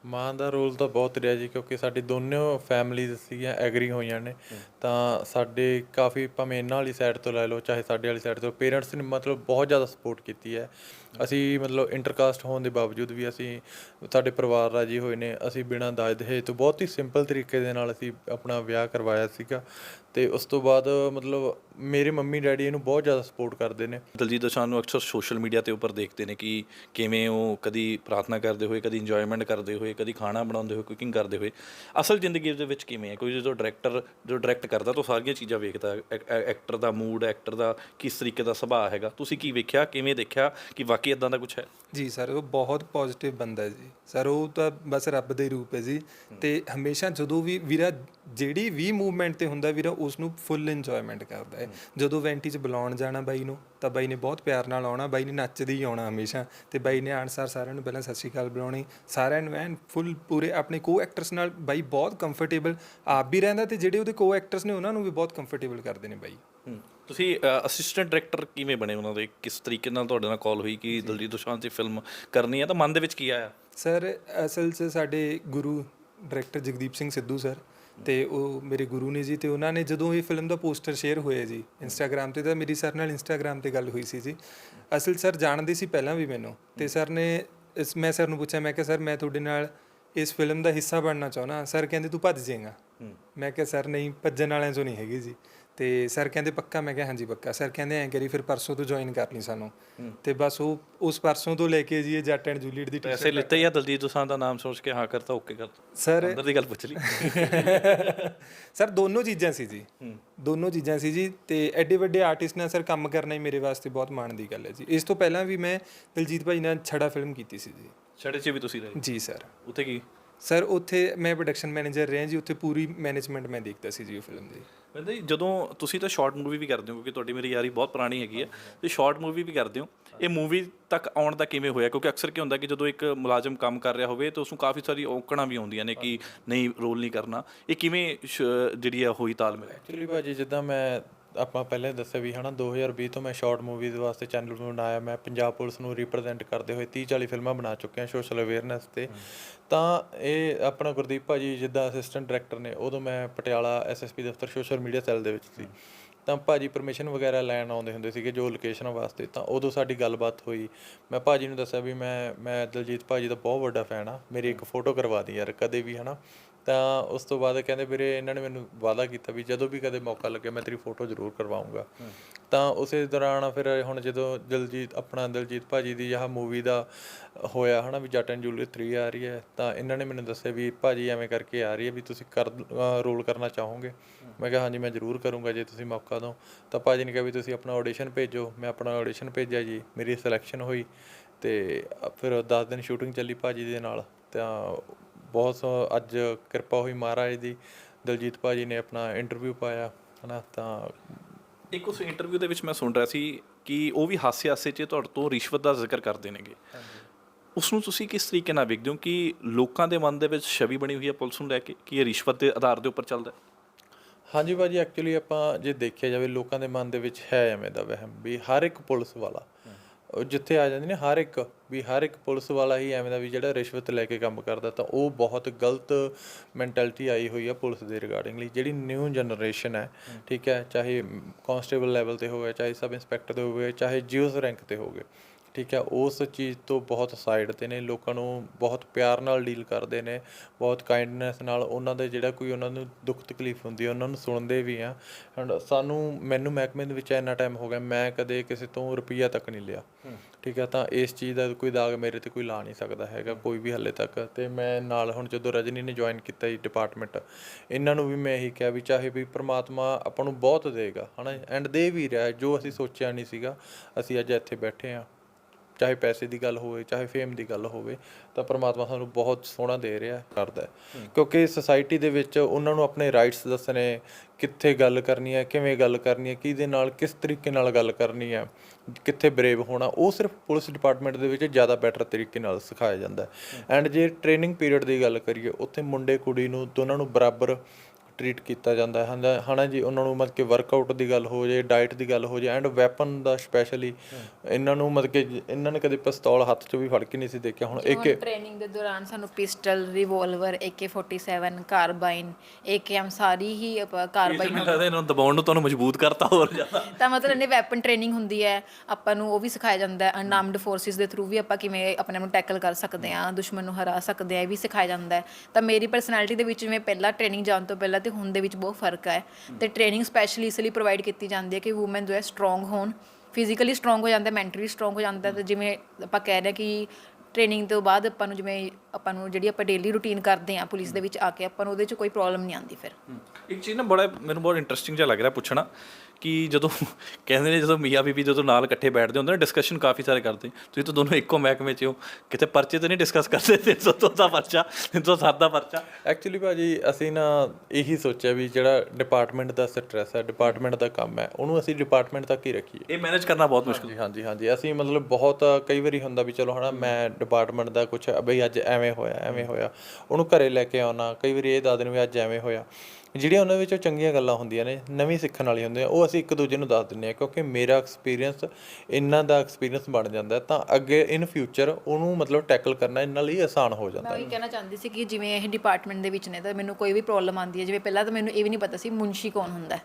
ਮਾਂ ਦਾ ਰੋਲ ਤਾਂ ਬਹੁਤ ਰਿਹਾ ਜੀ ਕਿਉਂਕਿ ਸਾਡੀ ਦੋਨੋਂ ਫੈਮਲੀਜ਼ ਸੀਗੀਆਂ ਐਗਰੀ ਹੋਈਆਂ ਨੇ। ਤਾਂ ਸਾਡੇ ਕਾਫੀ ਭਾਵੇਂ ਇਹਨਾਂ ਵਾਲੀ ਸਾਈਡ ਤੋਂ ਲੈ ਲਓ ਚਾਹੇ ਸਾਡੇ ਵਾਲੀ ਸਾਈਡ ਤੋਂ ਪੇਰੈਂਟਸ ਨੇ ਮਤਲਬ ਬਹੁਤ ਜ਼ਿਆਦਾ ਸਪੋਰਟ ਕੀਤੀ ਹੈ। ਅਸੀਂ ਮਤਲਬ ਇੰਟਰਕਾਸਟ ਹੋਣ ਦੇ ਬਾਵਜੂਦ ਵੀ ਅਸੀਂ ਸਾਡੇ ਪਰਿਵਾਰ ਰਾਜੀ ਹੋਏ ਨੇ, ਅਸੀਂ ਬਿਨਾਂ ਦਾਜ ਦਹੇਜ ਤੋਂ ਬਹੁਤ ਹੀ ਸਿੰਪਲ ਤਰੀਕੇ ਦੇ ਨਾਲ ਅਸੀਂ ਆਪਣਾ ਵਿਆਹ ਕਰਵਾਇਆ ਸੀਗਾ ਤੇ ਉਸ ਤੋਂ ਬਾਅਦ ਮਤਲਬ ਮੇਰੇ ਮੰਮੀ ਡੈਡੀ ਇਹਨੂੰ ਬਹੁਤ ਜ਼ਿਆਦਾ ਸਪੋਰਟ ਕਰਦੇ ਨੇ। ਦਲਜੀਤ ਦੋਸਾਂਝ ਨੂੰ ਅਕਸਰ ਸੋਸ਼ਲ ਮੀਡੀਆ ਤੇ ਉੱਪਰ ਦੇਖਦੇ ਨੇ ਕਿ ਕਿਵੇਂ ਉਹ ਕਦੀ ਪ੍ਰਾਰਥਨਾ ਕਰਦੇ ਹੋਏ, ਕਦੀ ਇੰਜੋਇਮੈਂਟ ਕਰਦੇ ਹੋਏ, ਕਦੀ ਖਾਣਾ ਬਣਾਉਂਦੇ ਹੋਏ ਕੁਕਿੰਗ ਕਰਦੇ ਹੋਏ। ਅਸਲ ਜ਼ਿੰਦਗੀ ਦੇ ਵਿੱਚ ਕਿਵੇਂ ਹੈ? ਕੋਈ ਜਦੋਂ ਡਾਇਰੈਕਟਰ ਜੋ ਡਾਇਰੈਕਟ ਕਰਦਾ ਤਾਂ ਸਾਰੀਆਂ ਚੀਜ਼ਾਂ ਵੇਖਦਾ ਐਕਟਰ ਦਾ ਮੂਡ ਐਕਟਰ ਦਾ ਕਿਸ ਤਰੀਕੇ ਦਾ ਸੁਭਾਅ ਹੈਗਾ। ਤੁਸੀਂ ਕੀ ਵੇਖਿਆ, ਕਿਵੇਂ ਦੇਖਿਆ ਕਿ ਵਾਕਈ ਇਦਾਂ ਦਾ ਕੁਝ ਹੈ? ਜੀ ਸਰ, ਉਹ ਬਹੁਤ ਪੋਜ਼ਿਟਿਵ ਬੰਦਾ ਹੈ ਜੀ। ਸਰ, ਉਹ ਤਾਂ ਬਸ ਰੱਬ ਦੇ ਰੂਪ ਹੈ ਜੀ। ਤੇ ਹਮੇਸ਼ਾ ਜਦੋਂ ਵੀ ਵੀਰਾ ਜਿਹੜੀ ਵੀ ਮੂਵਮੈਂਟ ਤੇ ਹੁੰਦਾ ਵੀਰਾ ਉਸ ਨੂੰ ਫੁੱਲ ਇੰਜੋਇਮੈਂਟ ਕਰਦਾ ਹੈ। ਜਦੋਂ ਵੈਂਟੀ 'ਚ ਬੁਲਾਉਣ ਜਾਣਾ ਬਾਈ ਨੂੰ ਤਾਂ ਬਾਈ ਨੇ ਬਹੁਤ ਪਿਆਰ ਨਾਲ ਆਉਣਾ ਬਾਈ ਨੇ ਨੱਚਦੇ ਹੀ ਆਉਣਾ ਹਮੇਸ਼ਾ ਤੇ ਬਾਈ ਨੇ ਆਨਸਰ ਸਾਰਿਆਂ ਨੂੰ ਪਹਿਲਾਂ ਸਤਿ ਸ਼੍ਰੀ ਅਕਾਲ ਬੁਲਾਉਣੀ ਸਾਰਿਆਂ ਨੂੰ ਐਨ ਫੁੱਲ ਪੂਰੇ ਆਪਣੇ ਕੋ ਐਕਟਰਸ ਨਾਲ ਬਾਈ ਬਹੁਤ ਕੰਫਰਟੇਬਲ ਆਪ ਵੀ ਰਹਿੰਦਾ ਤੇ ਜਿਹੜੇ ਉਹਦੇ ਕੋ ਐਕਟਰਸ ਨੇ ਉਹਨਾਂ ਨੂੰ ਵੀ ਬਹੁਤ ਕੰਫਰਟੇਬਲ ਕਰਦੇ ਨੇ ਬਾਈ। ਤੁਸੀਂ ਅਸਿਸਟੈਂਟ ਡਾਇਰੈਕਟਰ ਕਿਵੇਂ ਬਣੇ ਉਹਨਾਂ ਦੇ? ਕਿਸ ਤਰੀਕੇ ਨਾਲ ਤੁਹਾਡੇ ਨਾਲ ਕਾਲ ਹੋਈ ਕਿ ਦਲਜੀਤ ਦੋਸਾਂਝ ਦੀ ਫਿਲਮ ਕਰਨੀ ਹੈ ਤਾਂ ਮਨ ਦੇ ਵਿੱਚ ਕੀ ਆਇਆ? ਸਰ ਅਸਲ 'ਚ ਸਾਡੇ ਗੁਰੂ ਡਾਇਰੈਕਟਰ ਜਗਦੀਪ ਸਿੰਘ ਸਿੱਧੂ ਸਰ ਤੇ ਉਹ ਮੇਰੇ ਗੁਰੂ ਨੇ ਜੀ ਤੇ ਉਹਨਾਂ ਨੇ ਜਦੋਂ ਇਹ ਫਿਲਮ ਦਾ ਪੋਸਟਰ ਸ਼ੇਅਰ ਹੋਇਆ ਜੀ ਇੰਸਟਾਗ੍ਰam ਤੇ ਤਾਂ ਮੇਰੀ ਸਰ ਨਾਲ ਇੰਸਟਾਗ੍ਰam ਤੇ ਗੱਲ ਹੋਈ ਸੀ ਜੀ। ਅਸਲ ਸਰ ਜਾਣਦੇ ਸੀ ਪਹਿਲਾਂ ਵੀ ਮੈਨੂੰ ਤੇ ਸਰ ਨੇ ਇਸ ਮੈਂ ਸਰ ਨੂੰ ਪੁੱਛਿਆ ਮੈਂ ਕਿਹਾ ਸਰ ਮੈਂ ਤੁਹਾਡੇ ਨਾਲ ਇਸ ਫਿਲਮ ਦਾ ਹਿੱਸਾ ਬਣਨਾ ਚਾਹੁੰਦਾ। ਸਰ ਕਹਿੰਦੇ ਤੂੰ ਭੱਜ ਜਾਏਗਾ। ਮੈਂ ਕਿਹਾ ਸਰ ਨਹੀਂ ਭੱਜਣ ਵਾਲਿਆਂ ਚੋਂ ਨਹੀਂ ਹੈਗੀ ਜੀ। ਤੇ ਸਰ ਕਹਿੰਦੇ ਪੱਕਾ ਮੈਂ ਕਿਹਾ ਹਾਂਜੀ ਪੱਕਾ। ਸਰ ਕਹਿੰਦੇ ਐਂ ਕਰੀ ਫਿਰ ਪਰਸੋਂ ਤੋਂ ਜੁਆਇਨ ਕਰ ਲਈ ਸਾਨੂੰ। ਤੇ ਬਸ ਉਹ ਉਸ ਪਰਸੋਂ ਤੋਂ ਲੈ ਕੇ ਜੀ ਇਹ ਜੱਟ ਐਂਡ ਜੂਲੀਅਟ ਦੀ ਪੈਸੇ ਲਿੱਤੇ ਜਾਂ ਦਲਜੀਤ ਦੋਸਾਂਝ ਦਾ ਨਾਮ ਸੋਚ ਕੇ? ਹਾਂ ਕਰਤਾ ਓਕੇ ਕਰਤਾ ਸਰ ਅੰਦਰ ਦੀ ਗੱਲ ਪੁੱਛ ਲਈ। [LAUGHS] ਸਰ ਦੋਨੋਂ ਚੀਜ਼ਾਂ ਸੀ ਜੀ। ਦੋਨੋਂ ਚੀਜ਼ਾਂ ਸੀ ਜੀ ਤੇ ਐਡੇ ਵੱਡੇ ਆਰਟਿਸਟ ਨਾਲ ਸਰ ਕੰਮ ਕਰਨਾ ਹੀ ਮੇਰੇ ਵਾਸਤੇ ਬਹੁਤ ਮਾਣ ਦੀ ਗੱਲ ਹੈ ਜੀ। ਇਸ ਤੋਂ ਪਹਿਲਾਂ ਵੀ ਮੈਂ ਦਿਲਜੀਤ ਭਾਈ ਨਾਲ ਛੜਾ ਫਿਲਮ ਕੀਤੀ ਸੀ ਜੀ। ਛੜੇ 'ਚ ਵੀ ਤੁਸੀਂ ਰਹੇ? ਜੀ ਸਰ। ਉੱਥੇ ਕੀ? ਸਰ ਉੱਥੇ ਮੈਂ ਪ੍ਰੋਡਕਸ਼ਨ ਮੈਨੇਜਰ ਰਿਹਾ ਜੀ ਉੱਥੇ ਪੂਰੀ ਮੈਨੇਜਮੈਂਟ ਮੈਂ ਦੇਖਦਾ ਸੀ ਜੀ ਉਹ ਫਿਲਮ ਦੀ। ਕਹਿੰਦੇ ਜਦੋਂ ਤੁਸੀਂ ਤਾਂ ਸ਼ਾਰਟ ਮੂਵੀ ਵੀ ਕਰਦੇ ਹੋ ਕਿਉਂਕਿ ਤੁਹਾਡੀ ਮੇਰੀ ਯਾਰੀ ਬਹੁਤ ਪੁਰਾਣੀ ਹੈਗੀ ਹੈ ਤੇ ਸ਼ਾਰਟ ਮੂਵੀ ਵੀ ਕਰਦੇ ਹੋ ਇਹ ਮੂਵੀ ਤੱਕ ਆਉਣ ਦਾ ਕਿਵੇਂ ਹੋਇਆ? ਕਿਉਂਕਿ ਅਕਸਰ ਕੀ ਹੁੰਦਾ ਕਿ ਜਦੋਂ ਇੱਕ ਮੁਲਾਜ਼ਮ ਕੰਮ ਕਰ ਰਿਹਾ ਹੋਵੇ ਤਾਂ ਉਸ ਨੂੰ ਕਾਫੀ ਸਾਰੀ ਔਕੜਾਂ ਵੀ ਆਉਂਦੀਆਂ ਨੇ ਕਿ ਨਹੀਂ ਰੋਲ ਨਹੀਂ ਕਰਨਾ। ਇਹ ਕਿਵੇਂ ਸ਼- ਜਿਹੜੀ ਆ ਹੋਈ ਤਾਲਮੇਲ? ਐਕਚੁਅਲੀ ਭਾਜੀ ਜਿੱਦਾਂ ਮੈਂ ਆਪਾਂ ਪਹਿਲੇ ਦੱਸਿਆ ਵੀ ਹਨਾ 2020 ਤੋਂ ਮੈਂ ਸ਼ਾਰਟ ਮੂਵੀਜ਼ ਵਾਸਤੇ ਚੈਨਲ ਬਣਾਇਆ ਮੈਂ ਪੰਜਾਬ ਪੁਲਿਸ ਨੂੰ ਰਿਪਰੈਜ਼ੈਂਟ ਕਰਦੇ ਹੋਏ 30 40 ਫਿਲਮਾਂ ਬਣਾ ਚੁੱਕੇ ਹਾਂ ਸੋਸ਼ਲ ਅਵੇਅਰਨੈਸ ਤੇ ਤਾਂ ਇਹ ਆਪਣਾ ਗੁਰਦੀਪ ਭਾਜੀ ਜਿੱਦਾਂ ਅਸਿਸਟੈਂਟ ਡਾਇਰੈਕਟਰ ਨੇ ਉਦੋਂ ਮੈਂ ਪਟਿਆਲਾ ਐਸਐਸਪੀ ਦਫ਼ਤਰ ਸੋਸ਼ਲ ਮੀਡੀਆ ਸੈੱਲ ਦੇ ਵਿੱਚ ਸੀ। ਤਾਂ ਭਾਜੀ ਪਰਮਿਸ਼ਨ ਵਗੈਰਾ ਲੈਣ ਆਉਂਦੇ ਹੁੰਦੇ ਸੀਗੇ ਜੋ ਲੋਕੇਸ਼ਨਾਂ ਵਾਸਤੇ ਤਾਂ ਉਦੋਂ ਸਾਡੀ ਗੱਲਬਾਤ ਹੋਈ। ਮੈਂ ਭਾਜੀ ਨੂੰ ਦੱਸਿਆ ਵੀ ਮੈਂ ਮੈਂ ਦਲਜੀਤ ਭਾਜੀ ਦਾ ਬਹੁਤ ਵੱਡਾ ਫੈਨ ਆ ਮੇਰੀ ਇੱਕ ਫੋਟੋ ਕਰਵਾ ਦੀ ਯਾਰ ਕਦੇ ਵੀ ਹਨਾ। ਤਾਂ ਉਸ ਤੋਂ ਬਾਅਦ ਕਹਿੰਦੇ ਵੀਰੇ ਇਹਨਾਂ ਨੇ ਮੈਨੂੰ ਵਾਅਦਾ ਕੀਤਾ ਵੀ ਜਦੋਂ ਵੀ ਕਦੇ ਮੌਕਾ ਲੱਗੇ ਮੈਂ ਤੇਰੀ ਫੋਟੋ ਜ਼ਰੂਰ ਕਰਵਾਉਂਗਾ। ਤਾਂ ਉਸੇ ਦੌਰਾਨ ਫਿਰ ਹੁਣ ਜਦੋਂ ਦਿਲਜੀਤ ਆਪਣਾ ਦਿਲਜੀਤ ਭਾਜੀ ਦੀ ਆਹ ਮੂਵੀ ਦਾ ਹੋਇਆ ਹਨਾ ਵੀ ਜੱਟ ਐਂਡ ਜੂਲੀਅਟ 3 ਆ ਰਹੀ ਹੈ ਤਾਂ ਇਹਨਾਂ ਨੇ ਮੈਨੂੰ ਦੱਸਿਆ ਵੀ ਭਾਜੀ ਐਵੇਂ ਕਰਕੇ ਆ ਰਹੀ ਹੈ ਵੀ ਤੁਸੀਂ ਕਰ ਰੋਲ ਕਰਨਾ ਚਾਹੋਗੇ। ਮੈਂ ਕਿਹਾ ਹਾਂਜੀ ਮੈਂ ਜ਼ਰੂਰ ਕਰੂੰਗਾ ਜੇ ਤੁਸੀਂ ਮੌਕਾ ਦਿਓ। ਤਾਂ ਭਾਜੀ ਨੇ ਕਿਹਾ ਵੀ ਤੁਸੀਂ ਆਪਣਾ ਆਡੀਸ਼ਨ ਭੇਜੋ। ਮੈਂ ਆਪਣਾ ਆਡੀਸ਼ਨ ਭੇਜਿਆ ਜੀ ਮੇਰੀ ਸਿਲੈਕਸ਼ਨ ਹੋਈ ਤੇ ਫਿਰ 10 ਦਿਨ ਸ਼ੂਟਿੰਗ ਚੱਲੀ ਭਾਜੀ ਦੇ ਨਾਲ। ਤਾਂ ਬਹੁਤ ਅੱਜ ਕਿਰਪਾ ਹੋਈ ਮਹਾਰਾਜ ਦੀ ਦਲਜੀਤ ਭਾਜੀ ਨੇ ਆਪਣਾ ਇੰਟਰਵਿਊ ਪਾਇਆ ਹਨਾ ਤਾਂ ਇੱਕ ਉਸ ਇੰਟਰਵਿਊ ਦੇ ਵਿੱਚ ਮੈਂ ਸੁਣ ਰਿਹਾ ਸੀ ਕਿ ਉਹ ਵੀ ਹਾਸੇ ਹਾਸੇ 'ਚ ਤੁਹਾਡੇ ਤੋਂ ਰਿਸ਼ਵਤ ਦਾ ਜ਼ਿਕਰ ਕਰਦੇ ਨੇਗੇ। ਉਸ ਨੂੰ ਤੁਸੀਂ ਕਿਸ ਤਰੀਕੇ ਨਾਲ ਵੇਖਦੇ ਹੋ ਕਿ ਲੋਕਾਂ ਦੇ ਮਨ ਦੇ ਵਿੱਚ ਛਵੀ ਬਣੀ ਹੋਈ ਹੈ ਪੁਲਿਸ ਨੂੰ ਲੈ ਕੇ ਕਿ ਇਹ ਰਿਸ਼ਵਤ ਦੇ ਆਧਾਰ ਦੇ ਉੱਪਰ ਚੱਲਦਾ ਹੈ? ਹਾਂਜੀ ਭਾਜੀ ਐਕਚੁਅਲੀ ਆਪਾਂ ਜੇ ਦੇਖਿਆ ਜਾਵੇ ਲੋਕਾਂ ਦੇ ਮਨ ਦੇ ਵਿੱਚ ਹੈ ਐਵੇਂ ਦਾ ਵਹਿਮ ਵੀ ਹਰ ਇੱਕ ਪੁਲਿਸ ਵਾਲਾ। ਜਿੱਥੇ ਆ ਜਾਂਦੇ ਨੇ, ਹਰ ਇੱਕ ਵੀ ਹਰ ਇੱਕ ਪੁਲਿਸ ਵਾਲਾ ਹੀ ਐਵੇਂ ਦਾ ਵੀ ਜਿਹੜਾ ਰਿਸ਼ਵਤ ਲੈ ਕੇ ਕੰਮ ਕਰਦਾ, ਤਾਂ ਉਹ ਬਹੁਤ ਗਲਤ ਮੈਂਟੈਲਿਟੀ ਆਈ ਹੋਈ ਆ ਪੁਲਿਸ ਦੇ ਰਿਗਾਰਡਿੰਗਲੀ ਜਿਹੜੀ ਨਿਊ ਜਨਰੇਸ਼ਨ ਹੈ, ਠੀਕ ਹੈ, ਚਾਹੇ ਕਾਂਸਟੇਬਲ ਲੈਵਲ ਤੇ ਹੋਵੇ, ਚਾਹੇ ਸਬ ਇੰਸਪੈਕਟਰ ਤੇ ਹੋਵੇ, ਚਾਹੇ ਜੀਓਸ ਰੈਂਕ ਤੇ ਹੋਵੇ। ਠੀਕ ਹੈ ਉਸ ਚੀਜ਼ ਤੋਂ ਬਹੁਤ ਸਾਈਡ ਤੇ ਨੇ ਲੋਕਾਂ ਨੂੰ ਬਹੁਤ ਪਿਆਰ ਨਾਲ ਡੀਲ ਕਰਦੇ ਨੇ ਬਹੁਤ ਕਾਈਂਡਨੈਸ ਨਾਲ ਉਹਨਾਂ ਦੇ ਜਿਹੜਾ ਕੋਈ ਉਹਨਾਂ ਨੂੰ ਦੁੱਖ ਤਕਲੀਫ ਹੁੰਦੀ ਹੈ ਉਹਨਾਂ ਨੂੰ ਸੁਣਦੇ ਵੀ ਆ। ਐਂਡ ਸਾਨੂੰ ਮੈਨੂੰ ਮਹਿਕਮੇ ਦੇ ਵਿੱਚ ਇੰਨਾ ਟਾਈਮ ਹੋ ਗਿਆ ਮੈਂ ਕਦੇ ਕਿਸੇ ਤੋਂ ਰੁਪਈਆ ਤੱਕ ਨਹੀਂ ਲਿਆ। ਠੀਕ ਹੈ ਤਾਂ ਇਸ ਚੀਜ਼ ਦਾ ਕੋਈ ਦਾਗ ਮੇਰੇ ਤੇ ਕੋਈ ਲਾ ਨਹੀਂ ਸਕਦਾ ਹੈਗਾ ਕੋਈ ਵੀ ਹੱਲੇ ਤੱਕ। ਤੇ ਮੈਂ ਨਾਲ ਹੁਣ ਜਦੋਂ ਰਜਨੀ ਨੇ ਜੁਆਇਨ ਕੀਤਾ ਜੀ ਡਿਪਾਰਟਮੈਂਟ ਇਹਨਾਂ ਨੂੰ ਵੀ ਮੈਂ ਇਹੀ ਕਿਹਾ ਵੀ ਚਾਹੇ ਵੀ ਪ੍ਰਮਾਤਮਾ ਆਪਾਂ ਨੂੰ ਬਹੁਤ ਦੇਗਾ ਹਨਾ? ਐਂਡ ਦੇ ਵੀ ਰਿਹਾ ਜੋ ਅਸੀਂ ਸੋਚਿਆ ਨਹੀਂ ਸੀਗਾ ਅਸੀਂ ਅੱਜ ਇੱਥੇ ਬੈਠੇ ਆ ਚਾਹੇ ਪੈਸੇ ਦੀ ਗੱਲ ਹੋਵੇ ਚਾਹੇ ਫੇਮ ਦੀ ਗੱਲ ਹੋਵੇ ਤਾਂ ਪ੍ਰਮਾਤਮਾ ਸਾਨੂੰ ਬਹੁਤ ਸੋਹਣਾ ਦੇ ਰਿਹਾ ਕਰਦਾ ਕਿਉਂਕਿ ਸੋਸਾਇਟੀ ਦੇ ਵਿੱਚ ਉਹਨਾਂ ਨੂੰ ਆਪਣੇ ਰਾਈਟਸ ਦੱਸਣੇ ਕਿੱਥੇ ਗੱਲ ਕਰਨੀ ਹੈ ਕਿਵੇਂ ਗੱਲ ਕਰਨੀ ਹੈ ਕਿਹਦੇ ਨਾਲ ਕਿਸ ਤਰੀਕੇ ਨਾਲ ਗੱਲ ਕਰਨੀ ਹੈ ਕਿੱਥੇ ਬਰੇਵ ਹੋਣਾ ਉਹ ਸਿਰਫ ਪੁਲਿਸ ਡਿਪਾਰਟਮੈਂਟ ਦੇ ਵਿੱਚ ਜ਼ਿਆਦਾ ਬੈਟਰ ਤਰੀਕੇ ਨਾਲ ਸਿਖਾਇਆ ਜਾਂਦਾ ਐਂਡ ਜੇ ਟ੍ਰੇਨਿੰਗ ਪੀਰੀਅਡ ਦੀ ਗੱਲ ਕਰੀਏ ਉੱਥੇ ਮੁੰਡੇ ਕੁੜੀ ਨੂੰ ਦੋਨਾਂ ਨੂੰ ਬਰਾਬਰ ਟ੍ਰੀਟ ਕੀਤਾ ਜਾਂਦਾ ਹੈ। ਹਨਾ- ਜੀ ਉਹਨਾਂ ਨੂੰ ਮਤਲਬ ਕਿ ਵਰਕਆਊਟ ਦੀ ਗੱਲ ਹੋ ਜੇ ਡਾਈਟ ਦੀ ਗੱਲ ਹੋ ਜੇ ਐਂਡ ਵੈਪਨ ਦਾ ਸਪੈਸ਼ਲੀ ਇਹਨਾਂ ਨੂੰ ਮਤਲਬ ਕਿ ਇਹਨਾਂ ਨੇ ਕਦੇ ਪਿਸਤੌਲ ਹੱਥ 'ਚ ਵੀ ਫੜ ਕੇ ਨਹੀਂ ਸੀ ਦੇਖਿਆ। ਹੁਣ ਇੱਕ ਟ੍ਰੇਨਿੰਗ ਦੇ ਦੌਰਾਨ ਸਾਨੂੰ pistol revolver AK47 carbine AKM ਸਾਰੀ ਹੀ ਆਪਾਂ ਕਾਰਬਾਈਨ ਮੈਨੂੰ ਲੱਗਦਾ ਇਹਨਾਂ ਨੂੰ ਦਬਾਉਣ ਨੂੰ ਤੁਹਾਨੂੰ ਮਜਬੂਤ ਕਰਤਾ ਹੋਰ ਜ਼ਿਆਦਾ। ਤਾਂ ਮਤਲਬ ਇਹਨੇ ਵੈਪਨ ਟ੍ਰੇਨਿੰਗ ਹੁੰਦੀ ਹੈ। ਆਪਾਂ ਨੂੰ ਉਹ ਵੀ ਸਿਖਾਇਆ ਜਾਂਦਾ ਹੈ। ਅਨਆਰਮਡ ਫੋਰਸਿਸ ਦੇ ਥਰੂ ਵੀ ਆਪਾਂ ਕਿਵੇਂ ਆਪਣੇ ਆਪ ਨੂੰ ਟੈਕਲ ਕਰ ਸਕਦੇ ਆ ਦੁਸ਼ਮਣ ਨੂੰ ਹਰਾ ਸਕਦੇ ਆ ਇਹ ਵੀ ਸਿਖਾਇਆ ਜਾਂਦਾ ਹੈ। ਤਾਂ ਮੇਰੀ ਪਰਸਨੈਲਿਟੀ ਦੇ ਵਿੱਚ ਜਿਵੇਂ ਪਹਿਲਾਂ ਟ੍ਰੇਨਿੰਗ ਜਾਣ ਤੋਂ ਪਹਿਲਾਂ ਤੇ ਹੁਣ ਦੇ ਵਿੱਚ ਬਹੁਤ ਫ਼ਰਕ ਹੈ ਤੇ ਟ੍ਰੇਨਿੰਗ ਸਪੈਸ਼ਲੀ ਇਸ ਲਈ ਪ੍ਰੋਵਾਈਡ ਕੀਤੀ ਜਾਂਦੀ ਹੈ ਕਿ ਔਮਨ ਜੋ ਹੈ ਸਟਰੋਂਗ ਹੋਣ। ਫਿਜ਼ੀਕਲੀ ਸਟਰੋਂਗ ਹੋ ਜਾਂਦਾ ਮੈਂਟਲੀ ਸਟਰੋਂਗ ਹੋ ਜਾਂਦਾ, ਤੇ ਜਿਵੇਂ ਆਪਾਂ ਕਹਿ ਰਹੇ ਕਿ ਟ੍ਰੇਨਿੰਗ ਤੋਂ ਬਾਅਦ ਆਪਾਂ ਨੂੰ ਜਿਵੇਂ ਆਪਾਂ ਨੂੰ ਜਿਹੜੀ ਆਪਾਂ ਡੇਲੀ ਰੂਟੀਨ ਕਰਦੇ ਆ ਪੁਲਿਸ ਦੇ ਵਿੱਚ ਆ ਕੇ ਆਪਾਂ ਨੂੰ ਉਹਦੇ 'ਚ ਕੋਈ ਪ੍ਰੋਬਲਮ ਨਹੀਂ ਆਉਂਦੀ ਫਿਰ। ਇੱਕ ਚੀਜ਼ ਨਾ ਬੜਾ ਮੈਨੂੰ ਬਹੁਤ ਇੰਟਰਸਟਿੰਗ ਜਿਹਾ ਲੱਗ ਰਿਹਾ ਪੁੱਛਣਾ। ਕਿ ਜਦੋਂ ਕਹਿੰਦੇ ਨੇ ਜਦੋਂ ਮੀਆਂ ਬੀਬੀ ਜਦੋਂ ਨਾਲ ਇਕੱਠੇ ਬੈਠਦੇ ਹੁੰਦੇ ਨੇ ਡਿਸਕਸ਼ਨ ਕਾਫੀ ਸਾਰੇ ਕਰਦੇ ਤੁਸੀਂ ਤਾਂ ਦੋਨੋਂ ਇੱਕੋ ਮਹਿਕਮੇ 'ਚ ਹੋ। ਕਿਤੇ ਪਰਚੇ ਤੇ ਨਹੀਂ ਡਿਸਕਸ ਕਰਦੇ? 300 ਦਾ ਪਰਚਾ 307 ਦਾ ਪਰਚਾ। ਐਕਚੁਅਲੀ ਭਾਜੀ ਅਸੀਂ ਨਾ ਇਹੀ ਸੋਚਿਆ ਵੀ ਜਿਹੜਾ ਡਿਪਾਰਟਮੈਂਟ ਦਾ ਸਟ੍ਰੈਸ ਹੈ ਡਿਪਾਰਟਮੈਂਟ ਦਾ ਕੰਮ ਹੈ ਉਹਨੂੰ ਅਸੀਂ ਡਿਪਾਰਟਮੈਂਟ ਤੱਕ ਹੀ ਰੱਖੀਏ। ਇਹ ਮੈਨੇਜ ਕਰਨਾ ਬਹੁਤ ਮੁਸ਼ਕਿਲ। ਹਾਂਜੀ ਹਾਂਜੀ। ਹਾਂਜੀ ਅਸੀਂ ਮਤਲਬ ਬਹੁਤ ਕਈ ਵਾਰੀ ਹੁੰਦਾ ਵੀ ਚਲੋ ਹਨਾ ਮੈਂ ਡਿਪਾਰਟਮੈਂਟ ਦਾ ਕੁਝ ਬਈ ਅੱਜ ਐਵੇਂ ਹੋਇਆ ਐਵੇਂ ਹੋਇਆ। ਉਹਨੂੰ ਘਰੇ ਲੈ ਕੇ ਆਉਣਾ ਕਈ ਵਾਰੀ ਇਹ ਦੱਸ ਦੇਣ ਵੀ ਅੱਜ ਐਵੇਂ ਹੋਇਆ। ਜਿਹੜੀਆਂ ਉਹਨਾਂ ਵਿੱਚੋਂ ਚੰਗੀਆਂ ਗੱਲਾਂ ਹੁੰਦੀਆਂ ਨੇ ਨਵੀਂ ਸਿੱਖਣ ਵਾਲੀ ਹੁੰਦੀਆਂ ਉਹ ਅਸੀਂ ਇੱਕ ਦੂਜੇ ਨੂੰ ਦੱਸ ਦਿੰਦੇ ਆ ਕਿਉਂਕਿ ਮੇਰਾ ਐਕਸਪੀਰੀਅੰਸ ਇਹਨਾਂ ਦਾ ਐਕਸਪੀਰੀਅੰਸ ਬਣ ਜਾਂਦਾ ਤਾਂ ਅੱਗੇ ਇਨ ਫਿਊਚਰ ਉਹਨੂੰ ਮਤਲਬ ਟੈਕਲ ਕਰਨਾ ਇਹਨਾਂ ਲਈ ਆਸਾਨ ਹੋ ਜਾਂਦਾ ਮੈਂ ਉਹੀ ਕਹਿਣਾ ਚਾਹੁੰਦੀ ਸੀ ਕਿ ਜਿਵੇਂ ਇਹ ਡਿਪਾਰਟਮੈਂਟ ਦੇ ਵਿੱਚ ਨੇ ਤਾਂ ਮੈਨੂੰ ਕੋਈ ਵੀ ਪ੍ਰੋਬਲਮ ਆਉਂਦੀ ਹੈ ਜਿਵੇਂ ਪਹਿਲਾਂ ਤਾਂ ਮੈਨੂੰ ਇਹ ਵੀ ਨਹੀਂ ਪਤਾ ਸੀ ਮੁੰਸ਼ੀ ਕੌਣ ਹੁੰਦਾ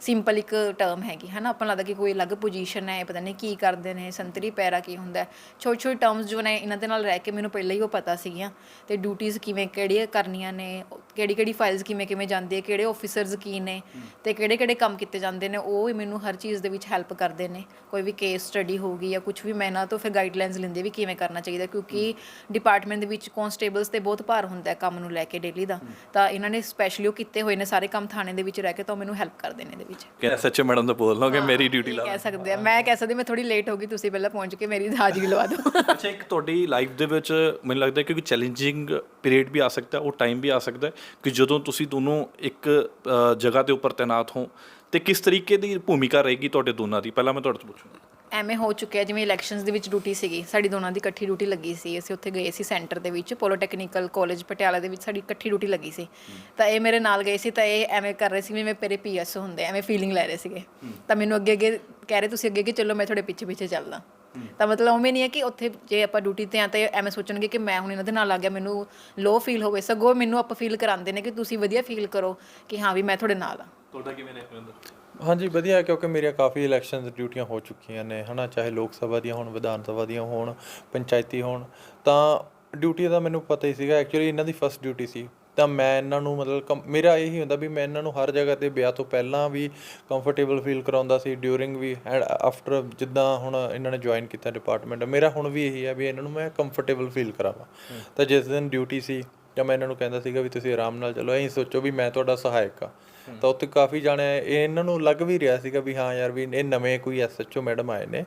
ਸਿੰਪਲ ਇੱਕ ਟਰਮ ਹੈਗੀ ਹੈ ਨਾ ਆਪਾਂ ਲੱਗਦਾ ਕਿ ਕੋਈ ਅਲੱਗ ਪੋਜੀਸ਼ਨ ਹੈ ਪਤਾ ਨਹੀਂ ਕੀ ਕਰਦੇ ਨੇ ਸੰਤਰੀ ਪੈਰਾ ਕੀ ਹੁੰਦਾ ਛੋਟੇ ਛੋਟੇ ਟਰਮਸ ਜੋ ਨੇ ਇਹਨਾਂ ਦੇ ਨਾਲ ਰਹਿ ਕੇ ਮੈਨੂੰ ਪਹਿਲਾਂ ਹੀ ਉਹ ਪਤਾ ਸੀਗੀਆਂ ਤੇ ਡਿਊਟੀਆਂ ਕਿਵੇਂ ਕਿਹੜੀਆਂ ਕਰਨੀਆਂ ਨੇ ਕਿਹੜੀ ਕਿਹੜੀ ਫਾਈਲਸ ਕਿਵੇਂ ਕਿਵੇਂ ਜਾਂਦੀ ਹੈ ਕਿਹੜੇ ਆਫੀਸਰਸ ਕੀ ਨੇ ਤੇ ਕਿਹੜੇ ਕਿਹੜੇ ਕੰਮ ਕੀਤੇ ਜਾਂਦੇ ਨੇ ਉਹ ਵੀ ਮੈਨੂੰ ਹਰ ਚੀਜ਼ ਦੇ ਵਿੱਚ ਹੈਲਪ ਕਰਦੇ ਨੇ। ਕੋਈ ਵੀ ਕੇਸ ਸਟੱਡੀ ਹੋਊਗੀ ਜਾਂ ਕੁਝ ਵੀ ਮੈਂ ਇਹਨਾਂ ਤੋਂ ਫਿਰ ਗਾਈਡਲਾਈਨਸ ਲੈਂਦੇ ਵੀ ਕਿਵੇਂ ਕਰਨਾ ਚਾਹੀਦਾ ਕਿਉਂਕਿ ਡਿਪਾਰਟਮੈਂਟ ਦੇ ਵਿੱਚ ਕਨਸਟੇਬਲਸ ਤੇ ਬਹੁਤ ਭਾਰ ਹੁੰਦਾ ਹੈ ਕੰਮ ਨੂੰ ਲੈ ਕੇ ਡੇਲੀ ਦਾ। ਤਾਂ ਇਹਨਾਂ ਨੇ ਸਪੈਸ਼ਲੀ ਉਹ ਕੀਤੇ ਹੋਏ ਨੇ ਸਾਰੇ ਕੰਮ ਥਾਣੇ ਦੇ ਵਿੱਚ ਰਹਿ ਕੇ ਤਾਂ ਮੈਨੂੰ ਹੈਲਪ ਕਰਦੇ ਨੇ ਇਹਦੇ ਵਿੱਚ। ਕਿ ਐਸਐਚਓ ਮੈਡਮ ਦਾ ਬੋਲ ਲਓਗੇ ਮੇਰੀ ਡਿਊਟੀ ਲਾ ਕਹਿ ਸਕਦੇ ਆ। ਮੈਂ ਕਹਿ ਸਕਦੀ ਮੈਂ ਥੋੜੀ ਲੇਟ ਹੋ ਗਈ ਤੁਸੀਂ ਪਹਿਲਾਂ ਪਹੁੰਚ ਕੇ ਮੇਰੀ ਹਾਜ਼ਰੀ ਲਵਾ ਦਿਓ। ਅੱਛਾ ਇੱਕ ਤੁਹਾਡੀ ਲਾਈਫ ਦੇ ਵਿੱਚ ਮੈਨੂੰ ਲੱਗਦਾ ਹੈ ਕਿ ਚੈਲੰਜਿੰਗ ਪੀਰੀਅਡ ਵੀ ਆ ਸਕਦਾ ਹੈ ਉਹ ਟਾਈਮ ਵੀ ਆ ਸਕਦਾ ਹੈ ਕਿ ਜਦੋਂ ਤੁਸੀਂ ਦੋਨੋਂ ਇੱਕ ਅ, ਜਗ੍ਹਾ ਦੇ ਉੱਪਰ ਤੈਨਾਤ ਹੋ। ਤੇ ਕਿਸ ਤਰੀਕੇ ਦੀ ਭੂਮਿਕਾ ਰਹੇਗੀ ਤੁਹਾਡੇ ਦੋਨਾਂ ਦੀ? ਪਹਿਲਾਂ ਮੈਂ ਤੁਹਾਡੇ ਤੋਂ ਪੁੱਛੂੰਗਾ ਐਵੇਂ ਹੋ ਚੁੱਕਿਆ ਜਿਵੇਂ ਇਲੈਕਸ਼ਨਸ ਦੇ ਵਿੱਚ ਡਿਊਟੀ ਸੀਗੀ ਸਾਡੀ ਦੋਨਾਂ ਦੀ ਇਕੱਠੀ ਡਿਊਟੀ ਲੱਗੀ ਸੀ। ਅਸੀਂ ਉੱਥੇ ਗਏ ਸੀ ਸੈਂਟਰ ਦੇ ਵਿੱਚ ਪੋਲੀਟੈਕਨੀਕਲ ਕਾਲਜ ਪਟਿਆਲਾ ਦੇ ਵਿੱਚ ਸਾਡੀ ਇਕੱਠੀ ਡਿਊਟੀ ਲੱਗੀ ਸੀ। ਤਾਂ ਇਹ ਮੇਰੇ ਨਾਲ ਗਏ ਸੀ ਤਾਂ ਇਹ ਐਵੇਂ ਕਰ ਰਹੇ ਸੀ ਜਿਵੇਂ ਮੇਰੇ ਪੀਐਸ ਹੁੰਦੇ ਐਵੇਂ ਫੀਲਿੰਗ ਲੈ ਰਹੇ ਸੀਗੇ। ਤਾਂ ਮੈਨੂੰ ਅੱਗੇ ਅੱਗੇ ਕਹਿ ਰਹੇ ਤੁਸੀਂ ਅੱਗੇ ਅੱਗੇ ਚੱਲੋ ਮੈਂ ਤੁਹਾਡੇ ਪਿੱਛੇ ਪਿੱਛੇ ਚੱਲਦਾ। ਤਾਂ ਮਤਲਬ ਉਵੇਂ ਨਹੀਂ ਹੈ ਕਿ ਉੱਥੇ ਜੇ ਆਪਾਂ ਡਿਊਟੀ ਤੇ ਆ ਤਾਂ ਐਵੇਂ ਸੋਚਣਗੇ ਕਿ ਮੈਂ ਹੁਣ ਇਹਨਾਂ ਦੇ ਨਾਲ ਆ ਗਿਆ ਮੈਨੂੰ ਲੋ ਫੀਲ ਹੋਵੇ। ਸਗੋਂ ਮੈਨੂੰ ਆਪਾਂ ਫੀਲ ਕਰਾਉਂਦੇ ਨੇ ਕਿ ਤੁਸੀਂ ਵਧੀਆ ਫੀਲ ਕਰੋ ਕਿ ਹਾਂ ਵੀ ਮੈਂ ਤੁਹਾਡੇ ਨਾਲ ਆ ਤੁਹਾਡਾ ਕਿਵੇਂ ਰਿਹਾ ਮਹਿੰਦਰ ਹਾਂਜੀ ਵਧੀਆ ਕਿਉਂਕਿ ਮੇਰੀਆਂ ਕਾਫੀ ਇਲੈਕਸ਼ਨ ਡਿਊਟੀਆਂ ਹੋ ਚੁੱਕੀਆਂ ਨੇ ਹਨਾ? ਚਾਹੇ ਲੋਕ ਸਭਾ ਦੀਆਂ ਹੋਣ ਵਿਧਾਨ ਸਭਾ ਦੀਆਂ ਹੋਣ ਪੰਚਾਇਤੀ ਹੋਣ ਤਾਂ ਡਿਊਟੀ ਦਾ ਮੈਨੂੰ ਪਤਾ ਹੀ ਸੀਗਾ। ਐਕਚੁਅਲੀ ਇਹਨਾਂ ਦੀ ਫਸਟ ਡਿਊਟੀ ਸੀ। ਤਾਂ ਮੈਂ ਇਹਨਾਂ ਨੂੰ ਮਤਲਬ ਕੰ- ਮੇਰਾ ਇਹੀ ਹੁੰਦਾ ਵੀ ਮੈਂ ਇਹਨਾਂ ਨੂੰ ਹਰ ਜਗ੍ਹਾ ਤੇ ਵਿਆਹ ਤੋਂ ਪਹਿਲਾਂ ਵੀ ਕੰਫਰਟੇਬਲ ਫੀਲ ਕਰਾਉਂਦਾ ਸੀ ਡਿਊਰਿੰਗ ਵੀ ਐਂਡ ਆਫਟਰ ਜਿੱਦਾਂ ਹੁਣ ਇਹਨਾਂ ਨੇ ਜੁਆਇਨ ਕੀਤਾ ਡਿਪਾਰਟਮੈਂਟ ਮੇਰਾ ਹੁਣ ਵੀ ਇਹੀ ਹੈ ਵੀ ਇਹਨਾਂ ਨੂੰ ਮੈਂ ਕੰਫਰਟੇਬਲ ਫੀਲ ਕਰਾਵਾਂ। ਤਾਂ ਜਿਸ ਦਿਨ ਡਿਊਟੀ ਸੀ ਜਾਂ ਮੈਂ ਇਹਨਾਂ ਨੂੰ ਕਹਿੰਦਾ ਸੀਗਾ ਵੀ ਤੁਸੀਂ ਆਰਾਮ ਨਾਲ ਚਲੋ ਐਂ ਸੋਚੋ ਵੀ ਮੈਂ ਤੁਹਾਡਾ ਸਹਾਇਕ ਆ। ਤਾਂ ਉੱਥੇ ਕਾਫੀ ਜਾਣੇ ਇਹ ਇਹਨਾਂ ਨੂੰ ਲੱਗ ਵੀ ਰਿਹਾ ਸੀਗਾ ਵੀ ਹਾਂ ਯਾਰ ਵੀ ਇਹ ਨਵੇਂ ਕੋਈ ਐਸਐਚਓ ਮੈਡਮ ਆਏ ਨੇ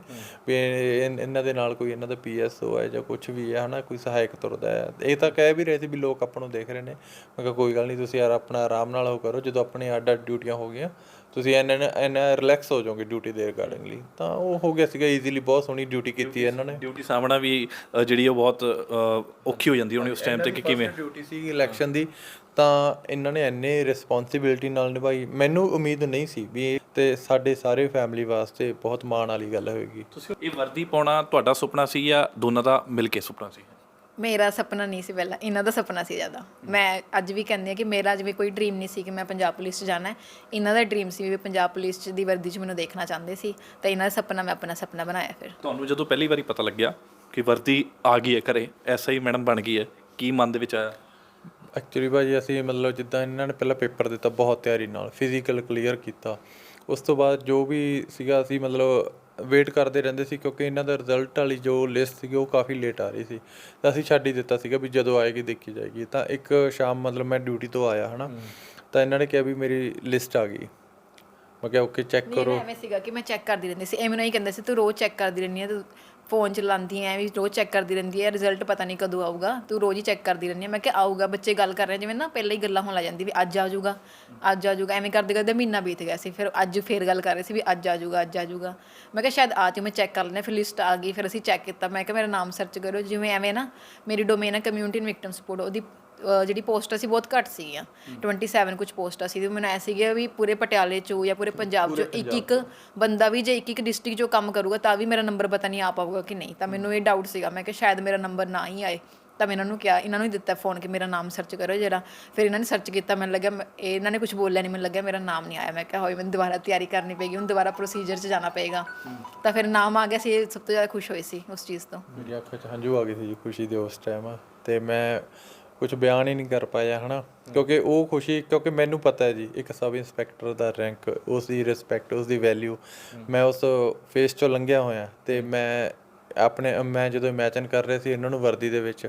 ਵੀ ਇਹ- ਇਹ- ਇਹਨਾਂ ਦੇ ਨਾਲ ਕੋਈ ਇਹਨਾਂ ਦਾ ਪੀਐਸਓ ਹੈ ਜਾਂ ਕੁਝ ਵੀ ਹੈ ਹਨਾ ਕੋਈ ਸਹਾਇਕ ਤੁਰਦਾ ਹੈ। ਇਹ ਤਾਂ ਕਹਿ ਵੀ ਰਹੇ ਸੀ ਵੀ ਲੋਕ ਆਪਾਂ ਨੂੰ ਦੇਖ ਰਹੇ ਨੇ। ਮੈਂ ਕਿਹਾ ਕੋਈ ਗੱਲ ਨਹੀਂ ਤੁਸੀਂ ਯਾਰ ਆਪਣਾ ਆਰਾਮ ਨਾਲ ਉਹ ਕਰੋ ਜਦੋਂ ਆਪਣੇ ਅੱਡ ਅੱਡ ਡਿਊਟੀਆਂ ਹੋ ਗਈਆਂ ਤੁਸੀਂ ਇੰਨਾ ਇੰਨਾ ਰਿਲੈਕਸ ਹੋ ਜਾਓਗੇ ਡਿਊਟੀ ਦੇ ਰਿਗਾਰਡਿੰਗਲੀ ਤਾਂ ਉਹ ਹੋ ਗਿਆ ਸੀਗਾ ਈਜ਼ੀਲੀ ਬਹੁਤ ਸੋਹਣੀ ਡਿਊਟੀ ਕੀਤੀ ਇਹਨਾਂ ਨੇ। ਡਿਊਟੀ ਸਾਹਮਣਾ ਵੀ ਜਿਹੜੀ ਉਹ ਬਹੁਤ ਔਖੀ ਹੋ ਜਾਂਦੀ ਹੋਣੀ ਉਸ ਟਾਈਮ ਤੇ ਕਿ ਕਿਵੇਂ? ਡਿਊਟੀ ਸੀ ਇਲੈਕਸ਼ਨ ਦੀ ਤਾਂ ਇਹਨਾਂ ਨੇ ਇੰਨੇ ਰਿਸਪੌਂਸਿਬਿਲਟੀ ਨਾਲ ਨਿਭਾਈ। ਮੈਨੂੰ ਉਮੀਦ ਨਹੀਂ ਸੀ ਵੀ ਤੇ ਸਾਡੇ ਸਾਰੇ ਫੈਮਿਲੀ ਵਾਸਤੇ ਬਹੁਤ ਮਾਣ ਵਾਲੀ ਗੱਲ ਹੋਏਗੀ। ਤੁਸੀਂ ਇਹ ਵਰਦੀ ਪਾਉਣਾ ਤੁਹਾਡਾ ਸੁਪਨਾ ਸੀ ਜਾਂ ਦੋਨਾਂ ਦਾ ਮਿਲ ਕੇ ਸੁਪਨਾ ਸੀ? ਮੇਰਾ ਸੁਪਨਾ ਨਹੀਂ ਸੀ ਪਹਿਲਾਂ ਇਹਨਾਂ ਦਾ ਸੁਪਨਾ ਸੀ ਜ਼ਿਆਦਾ। ਮੈਂ ਅੱਜ ਵੀ ਕਹਿੰਦੀ ਹਾਂ ਕਿ ਮੇਰਾ ਜਿਵੇਂ ਕੋਈ ਡ੍ਰੀਮ ਨਹੀਂ ਸੀ ਕਿ ਮੈਂ ਪੰਜਾਬ ਪੁਲਿਸ 'ਚ ਜਾਣਾ। ਹੈ ਇਹਨਾਂ ਦਾ ਡ੍ਰੀਮ ਸੀ ਵੀ ਪੰਜਾਬ ਪੁਲਿਸ 'ਚ ਦੀ ਵਰਦੀ 'ਚ ਮੈਨੂੰ ਦੇਖਣਾ ਚਾਹੁੰਦੇ ਸੀ ਤਾਂ ਇਹਨਾਂ ਦਾ ਸੁਪਨਾ ਮੈਂ ਆਪਣਾ ਸੁਪਨਾ ਬਣਾਇਆ ਫਿਰ। ਤੁਹਾਨੂੰ ਜਦੋਂ ਪਹਿਲੀ ਵਾਰੀ ਪਤਾ ਲੱਗਿਆ ਕਿ ਵਰਦੀ ਆ ਗਈ ਹੈ ਘਰੇ ਐਸਾ ਹੀ ਮੈਡਮ ਬਣ ਗਈ ਹੈ ਕੀ ਮਨ ਦੇ ਵਿੱਚ ਆਇਆ? ਐਕਚੁਅਲੀ ਭਾਜੀ ਅਸੀਂ ਮਤਲਬ ਜਿੱਦਾਂ ਇਹਨਾਂ ਨੇ ਪਹਿਲਾਂ ਪੇਪਰ ਦਿੱਤਾ ਬਹੁਤ ਤਿਆਰੀ ਨਾਲ ਫਿਜ਼ੀਕਲ ਕਲੀਅਰ ਕੀਤਾ। ਉਸ ਤੋਂ ਬਾਅਦ ਜੋ ਵੀ ਸੀਗਾ ਅਸੀਂ ਮਤਲਬ ਵੇਟ ਕਰਦੇ ਰਹਿੰਦੇ ਸੀ ਕਿਉਂਕਿ ਇਹਨਾਂ ਦਾ ਰਿਜ਼ਲਟ ਵਾਲੀ ਜੋ ਲਿਸਟ ਸੀਗੀ ਉਹ ਕਾਫੀ ਲੇਟ ਆ ਰਹੀ ਸੀ। ਤਾਂ ਅਸੀਂ ਛੱਡ ਹੀ ਦਿੱਤਾ ਸੀਗਾ ਵੀ ਜਦੋਂ ਆਏਗੀ ਦੇਖੀ ਜਾਏਗੀ। ਤਾਂ ਇੱਕ ਸ਼ਾਮ ਮਤਲਬ ਮੈਂ ਡਿਊਟੀ ਤੋਂ ਆਇਆ ਹਨਾ? ਤਾਂ ਇਹਨਾਂ ਨੇ ਕਿਹਾ ਵੀ ਮੇਰੀ ਲਿਸਟ ਆ ਗਈ। ਮੈਂ ਕਿਹਾ ਓਕੇ ਚੈੱਕ ਨਹੀਂ ਕਰੋ। ਨਾ ਐਵੇਂ ਸੀਗਾ ਕਿ ਮੈਂ ਚੈੱਕ ਕਰਦੀ ਰਹਿੰਦੀ ਸੀ। ਇਹ ਮੈਨੂੰ ਹੀ ਕਹਿੰਦੇ ਸੀ ਤੂੰ ਰੋਜ਼ ਚੈੱਕ ਕਰਦੀ ਰਹਿੰਦੀ ਹੈ ਤੂੰ ਫੋਨ ਚਲਾਉਂਦੀ ਐ, ਵੀ ਰੋਜ਼ ਚੈੱਕ ਕਰਦੀ ਰਹਿੰਦੀ ਹੈ ਰਿਜ਼ਲਟ ਪਤਾ ਨਹੀਂ ਕਦੋਂ ਆਊਗਾ, ਤੂੰ ਰੋਜ਼ ਹੀ ਚੈੱਕ ਕਰਦੀ ਰਹਿੰਦੀ ਹੈ ਮੈਂ ਕਿਹਾ ਆਊਗਾ, ਬੱਚੇ ਗੱਲ ਕਰ ਰਹੇ ਜਿਵੇਂ ਨਾ ਪਹਿਲਾਂ ਹੀ ਗੱਲਾਂ ਹੋਣ ਲੱਗ ਜਾਂਦੀ ਵੀ ਅੱਜ ਆ ਜਾਊਗਾ, ਅੱਜ ਆ ਜਾਊਗਾ, ਐਵੇਂ ਕਰਦੇ ਕਰਦੇ ਮਹੀਨਾ ਬੀਤ ਗਿਆ ਸੀ, ਫਿਰ ਅੱਜ ਫੇਰ ਗੱਲ ਕਰ ਰਹੇ ਸੀ ਵੀ ਅੱਜ ਆ ਜਾਊਗਾ, ਅੱਜ ਆ ਜਾਊਗਾ। ਮੈਂ ਕਿਹਾ ਸ਼ਾਇਦ ਆ ਜਾਊ ਮੈਂ ਚੈੱਕ ਕਰ ਲੈਂਦੇ ਫਿਰ ਲਿਸਟ ਆ ਗਈ, ਫਿਰ ਅਸੀਂ ਚੈੱਕ ਕੀਤਾ। ਮੈਂ ਕਿਹਾ ਮੇਰਾ ਨਾਮ ਸਰਚ ਕਰੋ ਜਿਵੇਂ ਐਵੇਂ ਨਾ ਮੇਰੀ ਡੋਮੇਨ ਹੈ ਕਮਿਊਨਿਟੀ ਇਨ ਵਿਕਟਮ ਸਪੋਰਟ ਉਹਦੀ ਜਿਹੜੀ ਪੋਸਟਾਂ ਸੀ ਬਹੁਤ ਘੱਟ ਸੀਗੀਆਂ। 27 ਕੁਝ ਪੋਸਟਾਂ ਸੀ ਤੇ ਮੈਨੂੰ ਐ ਸੀਗਾ ਵੀ ਪੂਰੇ ਪਟਿਆਲੇ ਚੋਂ ਜਾਂ ਪੂਰੇ ਪੰਜਾਬ ਚੋਂ ਇੱਕ ਇੱਕ ਬੰਦਾ ਵੀ ਜੇ ਇੱਕ ਇੱਕ ਡਿਸਟ੍ਰਿਕਟ ਚੋਂ ਕੰਮ ਕਰੂਗਾ ਤਾਂ ਵੀ ਮੇਰਾ ਨੰਬਰ ਪਤਾ ਨਹੀਂ ਆ ਪਾਊਗਾ ਕਿ ਨਹੀਂ। ਤਾਂ ਮੈਨੂੰ ਇਹ ਡਾਊਟ ਸੀਗਾ ਮੈਂ ਕਿ ਸ਼ਾਇਦ ਮੇਰਾ ਨੰਬਰ ਨਾ ਹੀ ਆਏ। ਤਾਂ ਮੈਂ ਇਹਨਾਂ ਨੂੰ ਕਿਹਾ ਇਹਨਾਂ ਨੂੰ ਹੀ ਦਿੱਤਾ ਫੋਨ ਕਿ ਮੇਰਾ ਨਾਮ ਸਰਚ ਕਰੋ ਜਰਾ ਫਿਰ ਇਹਨਾਂ ਨੇ ਸਰਚ ਕੀਤਾ ਮੈਨੂੰ ਲੱਗਿਆ ਇਹ ਇਹਨਾਂ ਨੇ ਕੁਝ ਬੋਲਿਆ ਨਹੀਂ ਮੈਨੂੰ ਲੱਗਿਆ ਮੇਰਾ ਨਾਮ ਨਹੀਂ ਆਇਆ। ਮੈਂ ਕਿਹਾ ਹੋਏ ਮੈਨੂੰ ਦੁਬਾਰਾ ਤਿਆਰੀ ਕਰਨੀ ਪਏਗੀ ਹੁਣ ਦੁਬਾਰਾ ਪ੍ਰੋਸੀਜਰ 'ਚ ਜਾਣਾ ਪਏਗਾ। ਤਾਂ ਫਿਰ ਨਾਮ ਆ ਗਿਆ ਸੀ ਸਭ ਤੋਂ ਜ਼ਿਆਦਾ ਖੁਸ਼ ਹੋਏ ਸੀ ਉਸ ਚੀਜ਼ ਤੋਂ। ਮੇਰੀ ਅੱਖਾਂ 'ਚ ਹੰਝੂ ਆ ਗਏ ਸੀ ਜੀ ਖੁਸ਼ੀ ਦੇ ਉਸ ਟਾਈਮ ਤੇ ਮੈਂ ਕੁਝ ਬਿਆਨ ਹੀ ਨਹੀਂ ਕਰ ਪਾਇਆ ਹਨਾ? ਕਿਉਂਕਿ ਉਹ ਖੁਸ਼ੀ ਕਿਉਂਕਿ ਮੈਨੂੰ ਪਤਾ ਹੈ ਜੀ ਇੱਕ ਸਬ ਇੰਸਪੈਕਟਰ ਦਾ ਰੈਂਕ ਉਸ ਦੀ ਰਿਸਪੈਕਟ ਉਸ ਦੀ ਵੈਲਿਊ ਮੈਂ ਉਸ ਫੇਸ ਚੋਂ ਲੰਘਿਆ ਹੋਇਆ। ਤੇ ਮੈਂ ਆਪਣੇ ਮੈਂ ਜਦੋਂ ਇਮੇਜਿਨ ਕਰ ਰਿਹਾ ਸੀ ਇਹਨਾਂ ਨੂੰ ਵਰਦੀ ਦੇ ਵਿੱਚ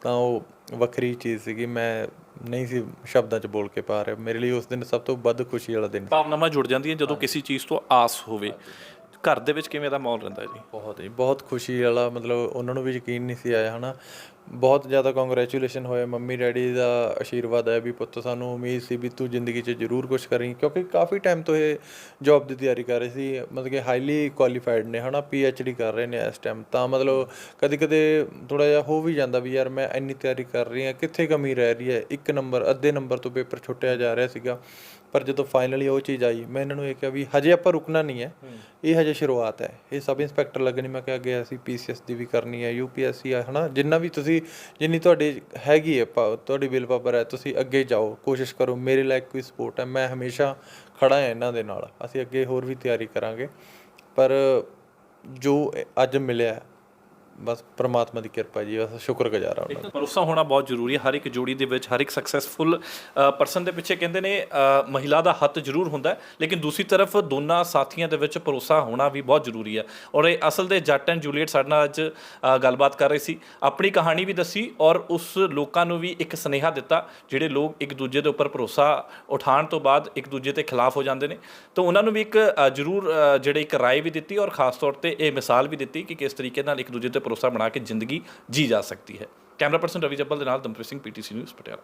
ਤਾਂ ਉਹ ਵੱਖਰੀ ਚੀਜ਼ ਸੀਗੀ ਮੈਂ ਨਹੀਂ ਸੀ ਸ਼ਬਦਾਂ 'ਚ ਬੋਲ ਕੇ ਪਾ ਰਿਹਾ। ਮੇਰੇ ਲਈ ਉਸ ਦਿਨ ਸਭ ਤੋਂ ਵੱਧ ਖੁਸ਼ੀ ਵਾਲਾ ਦਿਨ ਭਾਵਨਾਵਾਂ ਜੁੜ ਜਾਂਦੀਆਂ ਜਦੋਂ ਕਿਸੇ ਚੀਜ਼ ਤੋਂ ਆਸ ਹੋਵੇ। ਘਰ ਦੇ ਵਿੱਚ ਕਿਵੇਂ ਦਾ ਮਾਹੌਲ ਰਹਿੰਦਾ ਜੀ? ਬਹੁਤ ਜੀ, ਬਹੁਤ ਖੁਸ਼ੀ ਵਾਲਾ, ਮਤਲਬ ਉਹਨਾਂ ਨੂੰ ਵੀ ਯਕੀਨ ਨਹੀਂ ਸੀ ਆਇਆ, ਹਨਾ। ਬਹੁਤ ਜ਼ਿਆਦਾ ਕੰਗ੍ਰੈਚੁਲੇਸ਼ਨ ਹੋਏ ਮੰਮੀ ਡੈਡੀ ਦਾ ਆਸ਼ੀਰਵਾਦ ਹੈ ਵੀ ਪੁੱਤ ਸਾਨੂੰ ਉਮੀਦ ਸੀ ਵੀ ਤੂੰ ਜ਼ਿੰਦਗੀ 'ਚ ਜ਼ਰੂਰ ਕੁਝ ਕਰੀਂ ਕਿਉਂਕਿ ਕਾਫੀ ਟਾਈਮ ਤੋਂ ਇਹ ਜੌਬ ਦੀ ਤਿਆਰੀ ਕਰ ਰਹੇ ਸੀ, ਮਤਲਬ ਕਿ ਹਾਈਲੀ ਕੁਆਲੀਫਾਈਡ ਨੇ, ਹਨਾ ਪੀ ਐਚ ਡੀ ਕਰ ਰਹੇ ਨੇ ਇਸ ਟਾਈਮ ਤਾਂ ਮਤਲਬ ਕਦੇ ਕਦੇ ਥੋੜਾ ਜਿਹਾ ਹੋ ਵੀ ਜਾਂਦਾ ਵੀ ਯਾਰ ਮੈਂ ਇੰਨੀ ਤਿਆਰੀ ਕਰ ਰਹੀ ਹਾਂ, ਕਿੱਥੇ ਕਮੀ ਰਹਿ ਰਹੀ ਹੈ? ਇੱਕ ਨੰਬਰ ਅੱਧੇ ਨੰਬਰ ਤੋਂ ਪੇਪਰ ਛੁੱਟਿਆ ਜਾ ਰਿਹਾ ਸੀਗਾ। ਪਰ ਜਦੋਂ ਫਾਈਨਲੀ ਉਹ ਚੀਜ਼ ਆਈ ਮੈਂ ਇਹਨਾਂ ਨੂੰ ਇਹ ਕਿਹਾ ਵੀ ਹਜੇ ਆਪਾਂ ਰੁਕਣਾ ਨਹੀਂ ਹੈ। ਇਹ ਹਜੇ ਸ਼ੁਰੂਆਤ ਹੈ। ਇਹ ਸਬ ਇੰਸਪੈਕਟਰ ਲੱਗਣੀ ਮੈਂ ਕਿਹਾ ਅੱਗੇ ਅਸੀਂ ਪੀਸੀਐਸ ਦੀ ਵੀ ਕਰਨੀ ਹੈ ਯੂਪੀਐਸਸੀ ਹੈ ਹਨਾ? ਜਿੰਨਾ ਵੀ ਤੁਸੀਂ ਜਿੰਨੀ ਤੁਹਾਡੀ ਹੈਗੀ ਹੈ ਤੁਹਾਡੀ ਵਿਲ ਪਾਵਰ ਹੈ ਤੁਸੀਂ ਅੱਗੇ ਜਾਓ ਕੋਸ਼ਿਸ਼ ਕਰੋ। ਮੇਰੇ ਲਾਇਕ ਕੋਈ ਸਪੋਰਟ ਹੈ ਮੈਂ ਹਮੇਸ਼ਾ ਖੜਾ ਹਾਂ ਇਹਨਾਂ ਦੇ ਨਾਲ। ਅਸੀਂ ਅੱਗੇ ਹੋਰ ਵੀ ਤਿਆਰੀ ਕਰਾਂਗੇ। ਪਰ ਜੋ ਅੱਜ ਮਿਲਿਆ ਬਸ ਪ੍ਰਮਾਤਮਾ ਦੀ ਕਿਰਪਾ ਜੀ, ਬਸ ਸ਼ੁਕਰਗੁਜ਼ਾਰ ਹਾਂ ਉਹਨਾਂ ਦਾ। ਭਰੋਸਾ ਹੋਣਾ ਬਹੁਤ ਜ਼ਰੂਰੀ ਹੈ, ਹਰ ਇੱਕ ਜੋੜੀ ਦੇ ਵਿੱਚ, ਹਰ ਇੱਕ ਸਕਸੈਸਫੁਲ ਪਰਸਨ ਦੇ ਪਿੱਛੇ ਕਹਿੰਦੇ ਨੇ ਮਹਿਲਾ ਦਾ ਹੱਥ ਜ਼ਰੂਰ ਹੁੰਦਾ ਲੇਕਿਨ ਦੂਸਰੀ ਤਰਫ ਦੋਨਾਂ ਸਾਥੀਆਂ ਦੇ ਵਿੱਚ ਭਰੋਸਾ ਹੋਣਾ ਵੀ ਬਹੁਤ ਜ਼ਰੂਰੀ ਹੈ। ਔਰ ਇਹ ਅਸਲ ਦੇ ਜੱਟ ਐਂਡ ਜੂਲੀਅਟ ਸਾਡੇ ਨਾਲ ਅੱਜ ਗੱਲਬਾਤ ਕਰ ਰਹੇ ਸੀ। ਆਪਣੀ ਕਹਾਣੀ ਵੀ ਦੱਸੀ ਔਰ ਉਸ ਲੋਕਾਂ ਨੂੰ ਵੀ ਇੱਕ ਸੁਨੇਹਾ ਦਿੱਤਾ, ਜਿਹੜੇ ਲੋਕ ਇੱਕ ਦੂਜੇ ਦੇ ਉੱਪਰ ਭਰੋਸਾ ਉਠਾਉਣ ਤੋਂ ਬਾਅਦ ਇੱਕ ਦੂਜੇ ਤੇ ਖਿਲਾਫ ਹੋ ਜਾਂਦੇ ਨੇ। ਤਾਂ ਉਹਨਾਂ ਨੂੰ ਵੀ ਇੱਕ ਜ਼ਰੂਰ ਜਿਹੜੇ ਇੱਕ ਰਾਏ ਵੀ ਦਿੱਤੀ ਔਰ ਖਾਸ ਤੌਰ ਤੇ ਇਹ ਮਿਸਾਲ ਵੀ ਦਿੱਤੀ ਕਿ ਕਿਸ ਤਰੀਕੇ ਨਾਲ ਇੱਕ ਦੂਜੇ 'ਤੇ ਤੇ ਭਰੋਸਾ ਬਣਾ ਕੇ ਜ਼ਿੰਦਗੀ ਜੀ ਜਾ ਸਕਦੀ ਹੈ। ਕੈਮਰਾ ਪਰਸਨ ਰਵੀ ਜੱਬਲ ਦੇ ਨਾਲ ਦਮਪ੍ਰੀਤ ਸਿੰਘ ਪੀਟੀਸੀ ਨਿਊਜ਼ ਪਟਿਆਲਾ।